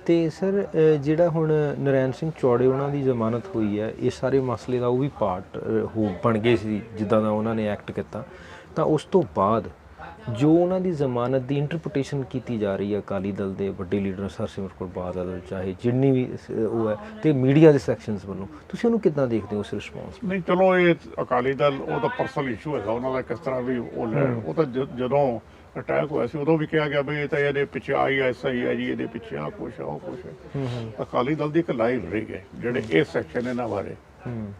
ਤੇ ਸਰ ਜਿਹੜਾ ਹੁਣ ਨਰੈਣ ਸਿੰਘ ਚੌੜੇ ਉਹਨਾਂ ਦੀ ਜ਼ਮਾਨਤ ਹੋਈ ਹੈ, ਇਹ ਸਾਰੇ ਮਸਲੇ ਦਾ ਉਹ ਵੀ ਪਾਰਟ ਹੋ ਬਣ ਗਏ ਸੀ ਜਿੱਦਾਂ ਦਾ ਉਹਨਾਂ ਨੇ ਐਕਟ ਕੀਤਾ। ਤਾਂ ਉਸ ਤੋਂ ਬਾਅਦ ਜੋ ਉਹਨਾਂ ਦੀ ਜ਼ਮਾਨਤ ਦੀ ਇੰਟਰਪ੍ਰੀਟੇਸ਼ਨ ਕੀਤੀ ਜਾ ਰਹੀ ਹੈ ਅਕਾਲੀ ਦਲ ਦੇ ਵੱਡੇ ਲੀਡਰ ਸਰਸਿਮਰ ਕੌਰ ਬਾਦਲ ਚਾਹੇ ਜਿੰਨੀ ਵੀ ਉਹ ਹੈ ਤੇ ਮੀਡੀਆ ਦੇ ਸੈਕਸ਼ਨਸ ਵੱਲੋਂ। ਤੁਸੀਂ ਉਹਨੂੰ ਕਿੱਦਾਂ ਦੇਖਦੇ ਹੋ ਉਸ ਰਿਸਪੌਂਸ ਨਹੀਂ ਚਲੋ ਇਹ ਅਕਾਲੀ ਦਲ ਉਹ ਤਾਂ ਪਰਸਨਲ ਇਸ਼ੂ ਹੈਗਾ ਉਹਨਾਂ ਦਾ ਕਿਸ ਤਰ੍ਹਾਂ ਵੀ ਉਹ ਲੈ ਉਹ ਤਾਂ ਜਦੋਂ ਅਟੈਕ ਹੋਇਆ ਸੀ ਉਦੋਂ ਵੀ ਕਿਹਾ ਗਿਆ ਵੀ ਇਹ ਤਾਂ ਇਹਦੇ ਪਿੱਛੇ ਆਈ ਐਸ ਆਈ ਹੈ ਜੀ ਇਹਦੇ ਪਿੱਛੇ ਆ ਕੁਛ ਆ ਕੁਛ ਹੈ। ਅਕਾਲੀ ਦਲ ਦੀ ਇੱਕ ਲਾਈਵ ਰਹੀ ਹੈ ਜਿਹੜੇ ਇਹ ਸੈਕਸ਼ਨ ਇਹਨਾਂ ਬਾਰੇ। ਹੂੰ।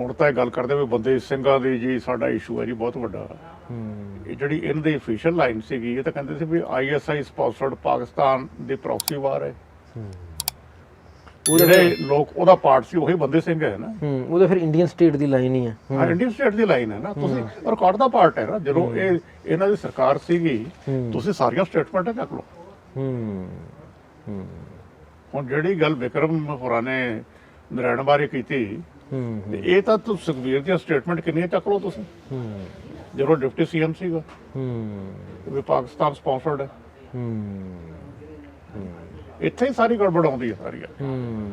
ਹੁਣ ਤਾਂ ਇਹ ਗੱਲ ਕਰਦੇ ਵੀ ਬੰਦੇ ਸਿੰਘਾਂ ਦੀ ਜੀ ਸਾਡਾ ਇਸ਼ੂ ਹੈ ਜੀ ਬਹੁਤ ਵੱਡਾ। ਹੂੰ। ਇਹ ਜਿਹੜੀ ਇਹਨਾਂ ਦੀ ਅਫੀਸ਼ੀਅਲ ਲਾਈਨ ਸੀਗੀ ਇਹ ਤਾਂ ਕਹਿੰਦੇ ਸੀ ਵੀ ਆਈਐਸਆਈ ਸਪਾਂਸਰਡ ਪਾਕਿਸਤਾਨ ਦੀ ਪ੍ਰੋਕਸੀ ਵਾਰ ਹੈ। ਉਹਦਾ ਜਿਹੜੇ ਲੋਕ ਉਹਦਾ ਪਾਰਟ ਸੀ ਉਹੀ ਬੰਦੇ ਸਿੰਘ ਹੈ ਨਾ। ਹੂੰ ਉਹਦਾ ਫਿਰ ਇੰਡੀਅਨ ਸਟੇਟ ਦੀ ਲਾਈਨ ਹੀ ਹੈ। ਹੂੰ, ਇੰਡੀਅਨ ਸਟੇਟ ਦੀ ਲਾਈਨ ਹੈ ਨਾ। ਤੁਸੀਂ ਰਿਕਾਰਡ ਦਾ ਪਾਰਟ ਹੈ ਨਾ ਜਦੋਂ ਇਹ ਇਹਨਾਂ ਦੀ ਸਰਕਾਰ ਸੀਗੀ। ਤੁਸੀਂ ਸਾਰੀਆਂ ਸਟੇਟਮੈਂਟਾਂ ਚੱਕ ਲਓ। ਹੂੰ। ਹੂੰ। ਹੁਣ ਜਿਹੜੀ ਗੱਲ ਵਿਕਰਮ ਹੋਰਾਂ ਨੇ ਨਰੈਣ ਬਾਰੇ ਕੀਤੀ ਤੇ ਇਹ ਤਾਂ ਤੁਸੀਂ ਸੁਖਬੀਰ ਦੀਆਂ ਸਟੇਟਮੈਂਟ ਕਿੰਨੀਆਂ ਚੱਕ ਲਓ ਤੁਸੀਂ? ਹੂੰ। ਜਦੋਂ ਡਿਪਟੀ ਸੀਐਮ ਸੀਗਾ। ਹੂੰ। ਵੀ ਪਾਕਿਸਤਾਨ ਸਪਾਂਸਰਡ ਹੈ। ਹੂੰ। ਇੱਥੇ ਹੀ ਸਾਰੀ ਗੜਬੜ ਆਉਂਦੀ ਹੈ ਸਾਰੀ। ਹੂੰ।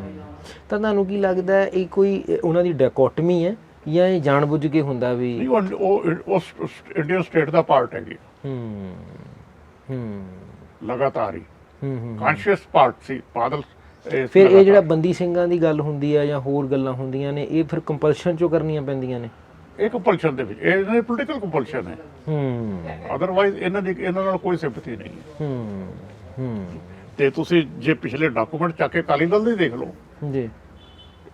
ਤਾਂ ਤੁਹਾਨੂੰ ਕੀ ਲੱਗਦਾ ਹੈ ਇਹ ਕੋਈ ਉਹਨਾਂ ਦੀ ਡੈਕੋਟਮੀ ਹੈ? ਜਾਂ ਇਹ ਜਾਣਬੁੱਝ ਕੇ ਹੁੰਦਾ ਵੀ ਨਹੀਂ ਉਹ ਉਸ ਇੰਡੀਅਨ ਸਟੇਟ ਦਾ ਪਾਰਟ ਹੈਗੀ। ਹੂੰ। ਹੂੰ। ਲਗਾਤਾਰ ਹੀ। ਹੂੰ ਹੂੰ। ਕੌਨਸ਼ੀਅਸ ਪਾਰਟ ਸੀ ਬਾਦਲ ਫਿਰ ਇਹ ਜਿਹੜਾ ਬੰਦੀ ਸਿੰਘਾਂ ਦੀ ਗੱਲ ਹੁੰਦੀ ਹੈ ਜਾਂ ਹੋਰ ਗੱਲਾਂ ਹੁੰਦੀਆਂ ਨੇ ਇਹ ਫਿਰ ਕੰਪਲਸ਼ਨ ਚੋਂ ਕਰਨੀਆਂ ਪੈਂਦੀਆਂ ਨੇ? ਇਹ ਕੰਪਲਸ਼ਨ ਦੇ ਵਿੱਚ ਇਹ ਦੀ ਪੋਲੀਟੀਕਲ ਕੰਪਲਸ਼ਨ ਹੈ। ਹੂੰ। ਅਦਰਵਾਈਜ਼ ਇਹਨਾਂ ਦੀ ਇਹਨਾਂ ਨਾਲ ਕੋਈ ਸਿੰਪਥੀ ਨਹੀਂ ਹੈ। ਹੂੰ ਹੂੰ। ਤੇ ਤੁਸੀਂ ਜੇ ਪਿਛਲੇ ਡਾਕੂਮੈਂਟ ਚੱਕ ਕੇ ਅਕਾਲੀ ਦਲ ਦੇ ਦੇਖ ਲਓ। ਜੀ।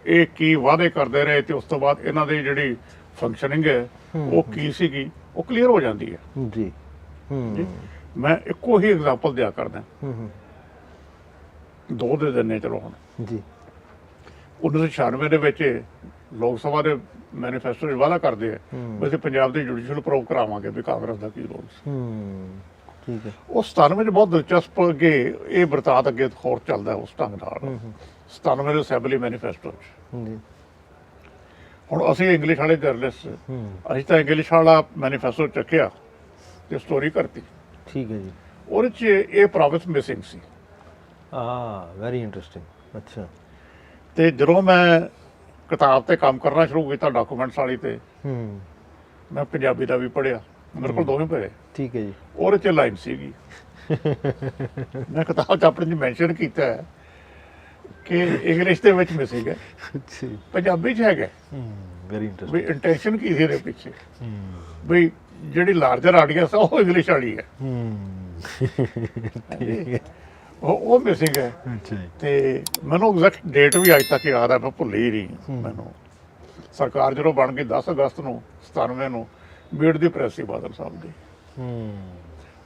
ਇਹ ਕੀ ਵਾਅਦੇ ਕਰਦੇ ਰਹੇ ਤੇ ਉਸ ਤੋਂ ਬਾਅਦ ਇਹਨਾਂ ਦੀ ਜਿਹੜੀ ਫੰਕਸ਼ਨਿੰਗ ਹੈ ਉਹ ਕੀ ਸੀਗੀ ਉਹ ਕਲੀਅਰ ਹੋ ਜਾਂਦੀ ਹੈ। ਜੀ। ਹੂੰ। ਮੈਂ ਇੱਕੋ ਹੀ ਐਗਜ਼ਾਮਪਲ ਦਿਆ ਕਰਦਾ। ਹੂੰ ਹੂੰ, ਦੋ ਦੇ ਦਿੰਨੇ ਚਲੋ ਹੁਣ। ਜੀ। 1996 ਦੇ ਵਿੱਚ ਲੋਕ ਸਭਾ ਦੇ ਮੈਨੀਫੈਸਟੋ 'ਚ ਵਾਅਦਾ ਕਰਦੇ ਆ। ਵੀ ਅਸੀਂ ਪੰਜਾਬ ਦੀ ਜੁਡੀਸ਼ੀਅਲ ਪ੍ਰੋਵ ਕਰਾਵਾਂਗੇ ਵੀ ਕਾਂਗਰਸ ਦਾ ਕੀ ਰੋਲ ਸੀ। ਹੂੰ ਠੀਕ ਹੈ। ਉਹ 97 ਚ ਬਹੁਤ ਦਿਲਚਸਪ ਅੱਗੇ ਇਹ ਬਰਤਾਤ ਅੱਗੇ ਹੋਰ ਚੱਲਦਾ ਉਸ ਢੰਗ ਨਾਲ। ਹੂੰ ਹੂੰ। 97 ਦੇ ਅਸੈਂਬਲੀ ਮੈਨੀਫੈਸਟੋ 'ਚ। ਜੀ। ਹੁਣ ਅਸੀਂ ਇੰਗਲਿਸ਼ ਵਾਲੇ ਜਰਨਲਿਸਟ ਹੂੰ। ਅਸੀਂ ਤਾਂ ਇੰਗਲਿਸ਼ ਵਾਲਾ ਮੈਨੀਫੈਸਟੋ ਚੱਕਿਆ ਤੇ ਸਟੋਰੀ ਕਰਤੀ। ਠੀਕ ਹੈ ਜੀ। ਉਹਦੇ 'ਚ ਇਹ ਪ੍ਰੋਵਿੰਸ ਮਿਸਿੰਗ ਸੀ। ਆ ਵੈਰੀ ਇੰਟਰਸਟਿੰਗ ਅੱਛਾ। ਤੇ ਜਦੋਂ ਮੈਂ ਕਿਤਾਬ ਤੇ ਕੰਮ ਕਰਨਾ ਸ਼ੁਰੂ ਕੀਤਾ ਡਾਕੂਮੈਂਟਸ ਵਾਲੀ ਤੇ ਹੂੰ। ਮੈਂ ਪੰਜਾਬੀ ਦਾ ਵੀ ਪੜ੍ਹਿਆ। ਮੇਰੇ ਕੋਲ ਦੋਵੇਂ ਪਏ। ਠੀਕ ਹੈ ਜੀ। ਉਹਦੇ 'ਚ ਲਾਈਨ ਸੀਗੀ। ਮੈਂ ਕਿਤਾਬ 'ਚ ਆਪਣੇ 'ਚ ਮੈਂਸ਼ਨ ਕੀਤਾ ਹੈ ਕਿ ਇੰਗਲਿਸ਼ ਦੇ ਵਿੱਚ ਮਿਸਿੰਗ ਹੈ। ਅੱਛਾ। ਪੰਜਾਬੀ 'ਚ ਹੈਗਾ ਹੂੰ। ਵੈਰੀ ਵੀ ਇੰਟਰਸਟਿੰਗ ਇੰਟੈਂਸ਼ਨ ਕੀ ਸੀ ਇਹਦੇ ਪਿੱਛੇ? ਹੂੰ। ਵੀ ਜਿਹੜੀ ਲਾਰਜਰ ਆਡੀਅנס ਆ ਉਹ ਇੰਗਲਿਸ਼ ਵਾਲੀ ਹੈ। ਹੂੰ। ਉਹ ਉਹ ਮਿਸਿੰਗ ਹੈ ਅੱਛਾ ਜੀ। ਤੇ ਮੈਨੂੰ ਐਗਜ਼ੈਕਟ ਡੇਟ ਵੀ ਅੱਜ ਤੱਕ ਯਾਦ ਹੈ ਮੈਂ ਭੁੱਲ ਹੀ ਨਹੀਂ ਮੈਨੂੰ। ਸਰਕਾਰ ਜਦੋਂ ਬਣ ਗਈ 10 ਅਗਸਤ ਨੂੰ 97 ਨੂੰ ਮੀਟ ਦੀ ਪ੍ਰੈਸ ਸੀ ਬਾਦਲ ਸਾਹਿਬ ਦੀ। ਹੂੰ।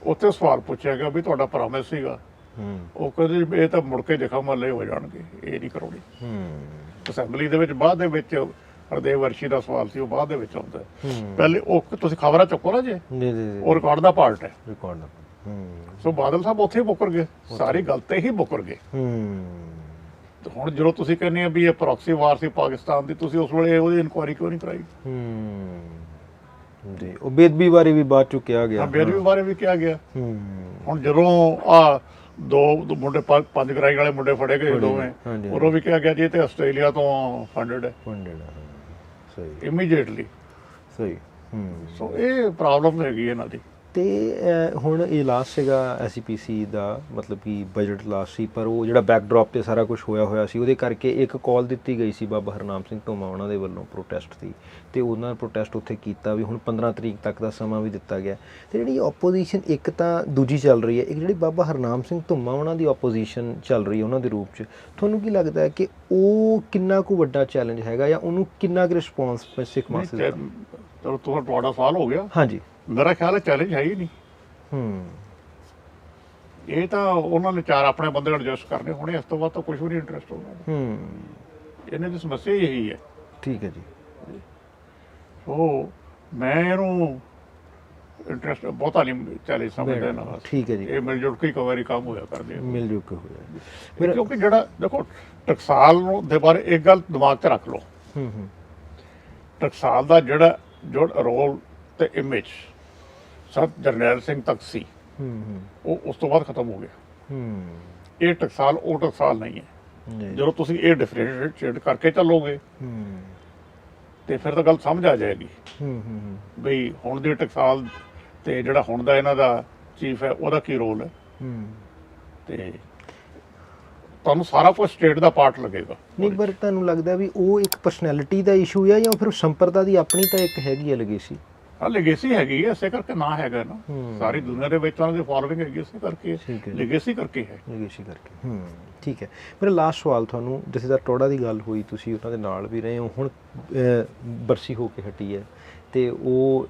ਉੱਥੇ ਸਵਾਲ ਪੁੱਛਿਆ ਗਿਆ ਵੀ ਤੁਹਾਡਾ ਪ੍ਰੋਮਿਸ ਸੀਗਾ। ਹੂੰ। ਉਹ ਕਹਿੰਦੇ ਇਹ ਤਾਂ ਮੁੜ ਕੇ ਜਖਮ ਮੱਲੇ ਹੋ ਜਾਣਗੇ ਇਹ ਨਹੀਂ ਕਰੋਗੇ। ਹੂੰ। ਅਸੈਂਬਲੀ ਦੇ ਵਿੱਚ ਬਾਅਦ ਦੇ ਵਿੱਚ ਹਰਦੇਵ ਵਰਸ਼ੀ ਦਾ ਸਵਾਲ ਸੀ ਉਹ ਬਾਅਦ ਦੇ ਵਿੱਚ ਆਉਂਦਾ। ਪਹਿਲੇ ਉਹ ਤੁਸੀਂ ਖਬਰਾਂ ਚੁੱਕੋ ਨਾ ਜੇ। ਜੀ ਜੀ ਉਹ ਰਿਕਾਰਡ ਦਾ ਪਾਰਟ ਹੈ। ਰਿਕਾਰਡ ਹੂੰ ਸੋ ਬਾਦਲ ਸਾਹਿਬ ਉੱਥੇ ਹੀ ਮੁੱਕਰ ਗਏ। ਸਾਰੀ ਗੱਲ ਤੇ ਹੀ ਮੁੱਕਰ ਗਏ। ਹੂੰ। ਹੁਣ ਜਦੋਂ ਤੁਸੀਂ ਕਹਿੰਦੇ ਆ ਵੀ ਇਹ ਪ੍ਰੋਕਸੀ ਵਾਰ ਸੀ ਪਾਕਿਸਤਾਨ ਦੀ ਤੁਸੀਂ ਉਸ ਵੇਲੇ ਉਹਦੀ ਇਨਕੁਆਇਰੀ ਕਿਉਂ ਨਹੀਂ ਕਰਾਈ? ਹੂੰ। ਜੀ ਉਹ ਬੇਦਬੀ ਬਾਰੇ ਵੀ ਬਾਅਦ ਚੁੱਕਿਆ ਹਾਂ ਗਿਆ ਬੇਦਬੀ ਬਾਰੇ ਵੀ ਕਿਹਾ ਗਿਆ। ਹੂੰ। ਹੁਣ ਜਦੋਂ ਆ ਦੋ ਮੁੰਡੇ ਪੰਜ- ਗਰਾਈ ਵਾਲੇ ਮੁੰਡੇ ਫੜੇ ਗਏ ਦੋਵੇਂ। ਉਦੋਂ ਵੀ ਕਿਹਾ ਗਿਆ ਜੀ ਇਹ ਤੇ ਆਸਟ੍ਰੇਲੀਆ ਤੋਂ ਫੰਡਡ ਹੈ। ਵੰਡਡ ਸਹੀ। ਇਮੀਡੀਏਟਲੀ ਸਹੀ। ਹੂੰ। ਸੋ ਇਹ ਪ੍ਰੋਬਲਮ ਹੈਗੀ ਇਹਨਾਂ ਦੀ। ਤੇ ਹੁਣ ਇਹ ਲਾਸਟ ਸੀਗਾ ਐਸਪੀਸੀ ਦਾ ਮਤਲਬ ਕਿ ਬਜਟ ਲਾਸਟ ਸੀ ਪਰ ਉਹ ਜਿਹੜਾ ਬੈਕਡ੍ਰੌਪ ਤੇ ਸਾਰਾ ਕੁਝ ਹੋਇਆ ਹੋਇਆ ਸੀ ਉਹਦੇ ਕਰਕੇ ਇੱਕ ਕਾਲ ਦਿੱਤੀ ਗਈ ਸੀ ਬਾਬਾ ਹਰਨਾਮ ਸਿੰਘ ਧੋਮਾ ਉਹਨਾਂ ਦੇ ਵੱਲੋਂ ਪ੍ਰੋਟੈਸਟ ਦੀ। ਤੇ ਉਹਨਾਂ ਨੇ ਪ੍ਰੋਟੈਸਟ ਉੱਥੇ ਕੀਤਾ ਵੀ ਹੁਣ 15 ਤਰੀਕ ਤੱਕ ਦਾ ਸਮਾਂ ਵੀ ਦਿੱਤਾ ਗਿਆ। ਤੇ ਜਿਹੜੀ ਆਪੋਜੀਸ਼ਨ ਇੱਕ ਤਾਂ ਦੂਜੀ ਚੱਲ ਰਹੀ ਹੈ ਇੱਕ ਜਿਹੜੀ ਬਾਬਾ ਹਰਨਾਮ ਸਿੰਘ ਧੋਮਾ ਉਹਨਾਂ ਦੀ ਆਪੋਜੀਸ਼ਨ ਚੱਲ ਰਹੀ ਹੈ ਉਹਨਾਂ ਦੇ ਰੂਪ 'ਚ ਤੁਹਾਨੂੰ ਕੀ ਲੱਗਦਾ ਹੈ ਕਿ ਉਹ ਕਿੰਨਾ ਕੁ ਵੱਡਾ ਚੈਲੰਜ ਹੈਗਾ ਜਾਂ ਉਹਨੂੰ ਕਿੰਨਾ ਕੁ ਰਿਸਪੌਂਸ ਸਿੱਖ ਮਾਸੇ ਦਾ ਚਲੋ ਤੁਹਾਡਾ ਸਵਾਲ ਹੋ ਗਿਆ। ਹਾਂਜੀ। ਮੇਰਾ ਖਿਆਲ ਹੈ ਚੈਲੰਜ ਹੈ ਹੀ ਨਹੀਂ। ਹੂੰ। ਇਹ ਤਾਂ ਉਹਨਾਂ ਨੇ ਚਾਰ ਆਪਣੇ ਬੰਦੇ ਐਡਜਸਟ ਕਰਨੇ ਹੋਣੇ ਇਸ ਤੋਂ ਬਾਅਦ ਤਾਂ ਕੁਝ ਵੀ ਨਹੀਂ ਇੰਟਰਸਟ ਹੋਣਾ ਹੂੰ। ਇਹਨਾਂ ਦੀ ਸਮੱਸਿਆ ਹੀ ਇਹੀ ਹੈ। ਠੀਕ ਹੈ ਜੀ। ਸੋ ਮੈਂ ਇਹਨੂੰ ਇੰਟਰਸਟ ਬਹੁਤਾ ਨਹੀਂ ਚੈਲੰਜ ਸਮਝਦਾ ਨਾ ਠੀਕ ਹੈ ਜੀ। ਇਹ ਮਿਲ ਜੁਲ ਕੇ ਹੀ ਕਈ ਵਾਰੀ ਕੰਮ ਹੋਇਆ ਕਰਦੇ ਮਿਲ ਜੁਲ ਕੇ ਹੋਇਆ। ਕਿਉਂਕਿ ਜਿਹੜਾ ਦੇਖੋ ਟਕਸਾਲ ਨੂੰ ਦੇ ਬਾਰੇ ਇੱਕ ਗੱਲ ਦਿਮਾਗ 'ਚ ਰੱਖ ਲਓ। ਹੂੰ ਹੂੰ। ਟਕਸਾਲ ਦਾ ਜਿਹੜਾ ਜੋ ਰੋਲ ਤੇ ਇਮੇਜ ਸਰ ਜਰਨੈਲ ਸਿੰਘ ਤੱਕ ਸੀ ਹੂੰ। ਉਹ ਉਸ ਤੋਂ ਬਾਅਦ ਖਤਮ ਹੋ ਗਿਆ। ਹੂੰ। ਇਹ ਟਕਸਾਲ ਉਹ ਟਕਸਾਲ ਨਹੀਂ ਹੈ। ਜੀ। ਜਦੋਂ ਤੁਸੀਂ ਇਹ ਡਿਫਰੈਂਸ਼ੀਏਟ ਕਰਕੇ ਚੱਲੋਗੇ ਹੂੰ। ਤੇ ਫਿਰ ਤਾਂ ਗੱਲ ਸਮਝ ਆ ਜਾਏਗੀ। ਹੂੰ ਹੂੰ ਬਈ ਹੁਣ ਦੀ ਟਕਸਾਲ ਤੇ ਜਿਹੜਾ ਹੁਣ ਦਾ ਇਹਨਾਂ ਦਾ ਚੀਫ ਹੈ ਉਹਦਾ ਕੀ ਰੋਲ ਹੈ? ਹੂੰ। ਤੇ ਤੁਹਾਨੂੰ ਸਾਰਾ ਕੁਝ ਸਟੇਟ ਦਾ ਪਾਰਟ ਲੱਗੇਗਾ। ਨਹੀਂ ਪਰ ਤੁਹਾਨੂੰ ਲੱਗਦਾ ਵੀ ਉਹ ਇੱਕ ਪਰਸਨੈਲਿਟੀ ਦਾ ਇਸ਼ੂ ਹੈ ਜਾਂ ਫਿਰ ਸੰਪਰਦਾ ਦੀ ਆਪਣੀ ਤਾਂ ਇੱਕ ਹੈਗੀ ਹੈ ਲਗੇਸੀ ਲੈਗੇਸੀ ਹੈਗੀ ਹੈ ਇਸੇ ਕਰਕੇ ਨਾ ਹੈਗਾ ਨਾ। ਸਾਰੀ ਦੁਨੀਆ ਦੇ ਵਿੱਚ ਉਹਨਾਂ ਦੀ ਫਾਲੋਇੰਗ ਹੈਗੀ ਇਸੇ ਕਰਕੇ। ਲੈਗੇਸੀ ਕਰਕੇ ਹੈ। ਨਿਵੇਸ਼ੀ ਕਰਕੇ। ਹੂੰ ਠੀਕ ਹੈ। ਮੇਰਾ ਲਾਸਟ ਸਵਾਲ ਤੁਹਾਨੂੰ ਜਥੇਦਾਰ ਟੋੜਾ ਦੀ ਗੱਲ ਹੋਈ ਤੁਸੀਂ ਉਹਨਾਂ ਦੇ ਨਾਲ ਵੀ ਰਹੇ ਹੋ ਹੁਣ ਬਰਸੀ ਹੋ ਕੇ ਹਟੀ ਹੈ ਤੇ ਉਹ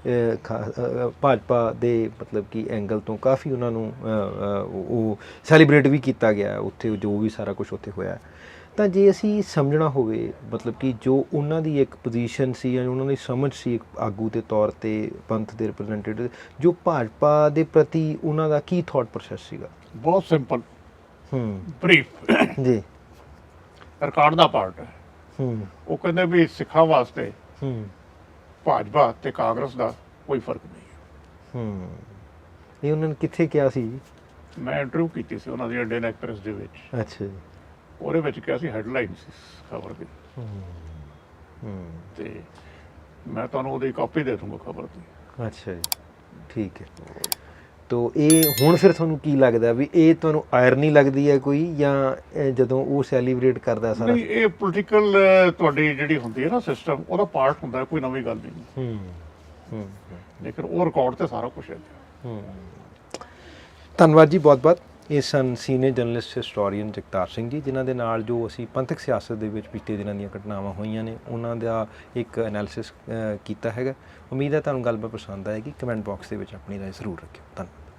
ਭਾਜਪਾ ਦੇ ਮਤਲਬ ਕਿ ਐਂਗਲ ਤੋਂ ਕਾਫੀ ਉਹਨਾਂ ਨੂੰ ਉਹ ਸੈਲੀਬ੍ਰੇਟ ਵੀ ਕੀਤਾ ਗਿਆ ਉੱਥੇ ਜੋ ਵੀ ਸਾਰਾ ਕੁਝ ਉੱਥੇ ਹੋਇਆ। ਤਾਂ ਜੇ ਅਸੀਂ ਸਮਝਣਾ ਹੋਵੇ ਮਤਲਬ ਕਿ ਜੋ ਉਹਨਾਂ ਦੀ ਇੱਕ ਪੋਜੀਸ਼ਨ ਸੀ ਜਾਂ ਉਹਨਾਂ ਦੀ ਸਮਝ ਸੀ ਇੱਕ ਆਗੂ ਦੇ ਤੌਰ ਤੇ ਪੰਥ ਦੇ ਰਿਪਰੈਜ਼ੈਂਟੇਟਿਵ ਜੋ ਭਾਜਪਾ ਦੇ ਪ੍ਰਤੀ ਉਹਨਾਂ ਦਾ ਕੀ ਥਾਟ ਪ੍ਰੋਸੈਸ ਸੀਗਾ? ਬਹੁਤ ਸਿੰਪਲ ਹੂੰ। ਬਰੀਫ ਜੀ। ਰਿਕਾਰਡ ਦਾ ਪਾਰਟ ਹੈ। ਹੂੰ। ਉਹ ਕਹਿੰਦੇ ਵੀ ਸਿੱਖਾਂ ਵਾਸਤੇ ਹੂੰ। ਭਾਜਪਾ ਤੇ ਕਾਂਗਰਸ ਦਾ ਕੋਈ ਫ਼ਰਕ ਨਹੀਂ ਹੈ। ਇਹ ਉਹਨਾਂ ਨੇ ਕਿੱਥੇ ਕਿਹਾ ਸੀ? ਮੈਂ ਇੰਟਰਵਿਊ ਕੀਤੀ ਸੀ ਉਹਨਾਂ ਦੀ ਇੰਡੀਅਨ ਐਕਸਪ੍ਰੈਸ ਦੇ ਵਿੱਚ। ਅੱਛਾ ਜੀ। ਉਹਦੇ ਵਿੱਚ ਕਿਹਾ ਸੀ ਹੈਡਲਾਈਨ ਖਬਰ ਦੀ। ਹੂੰ ਹੂੰ। ਤੇ ਮੈਂ ਤੁਹਾਨੂੰ ਉਹਦੀ ਕਾਪੀ ਦੇ ਦੂੰਗਾ ਖਬਰ ਦੀ। ਅੱਛਾ ਜੀ ਠੀਕ ਹੈ। ਤੋ ਇਹ ਹੁਣ ਫਿਰ ਤੁਹਾਨੂੰ ਕੀ ਲੱਗਦਾ ਵੀ ਇਹ ਤੁਹਾਨੂੰ ਆਇਰਨੀ ਲੱਗਦੀ ਹੈ ਕੋਈ ਜਾਂ ਜਦੋਂ ਉਹ ਸੈਲੀਬ੍ਰੇਟ ਕਰਦਾ ਸਾਰਾ? ਨਹੀਂ ਇਹ ਪੋਲੀਟੀਕਲ ਤੁਹਾਡੀ ਜਿਹੜੀ ਹੁੰਦੀ ਹੈ ਨਾ ਸਿਸਟਮ ਉਹਦਾ ਪਾਰਟ ਹੁੰਦਾ ਕੋਈ ਨਵੀਂ ਗੱਲ ਨਹੀਂ। ਹੂੰ ਹੂੰ ਲੇਕਿਨ ਉਹ ਰਿਕਾਰਡ ਤੇ ਸਾਰਾ ਕੁਝ ਹੈ। ਹੂੰ। ਧੰਨਵਾਦ ਜੀ ਬਹੁਤ ਬਹੁਤ ਇਹ ਸਨ senior journalist historian Jagtar Singh ji, ਜਿਨ੍ਹਾਂ ਦੇ ਨਾਲ ਜੋ ਅਸੀਂ ਪੰਥਕ ਸਿਆਸਤ ਦੇ ਵਿੱਚ ਬੀਤੇ ਦਿਨਾਂ ਦੀਆਂ ਘਟਨਾਵਾਂ ਹੋਈਆਂ ਨੇ, ਉਹਨਾਂ ਦਾ ਇੱਕ ਐਨਾਲਿਸਿਸ ਕੀਤਾ ਹੈਗਾ। ਉਮੀਦ ਹੈ ਤੁਹਾਨੂੰ ਗੱਲਬਾਤ ਪਸੰਦ ਆਏਗੀ। ਕਮੈਂਟ ਬਾਕਸ ਦੇ ਵਿੱਚ ਆਪਣੀ ਰਾਏ ਜ਼ਰੂਰ ਰੱਖਿਓ। ਧੰਨਵਾਦ।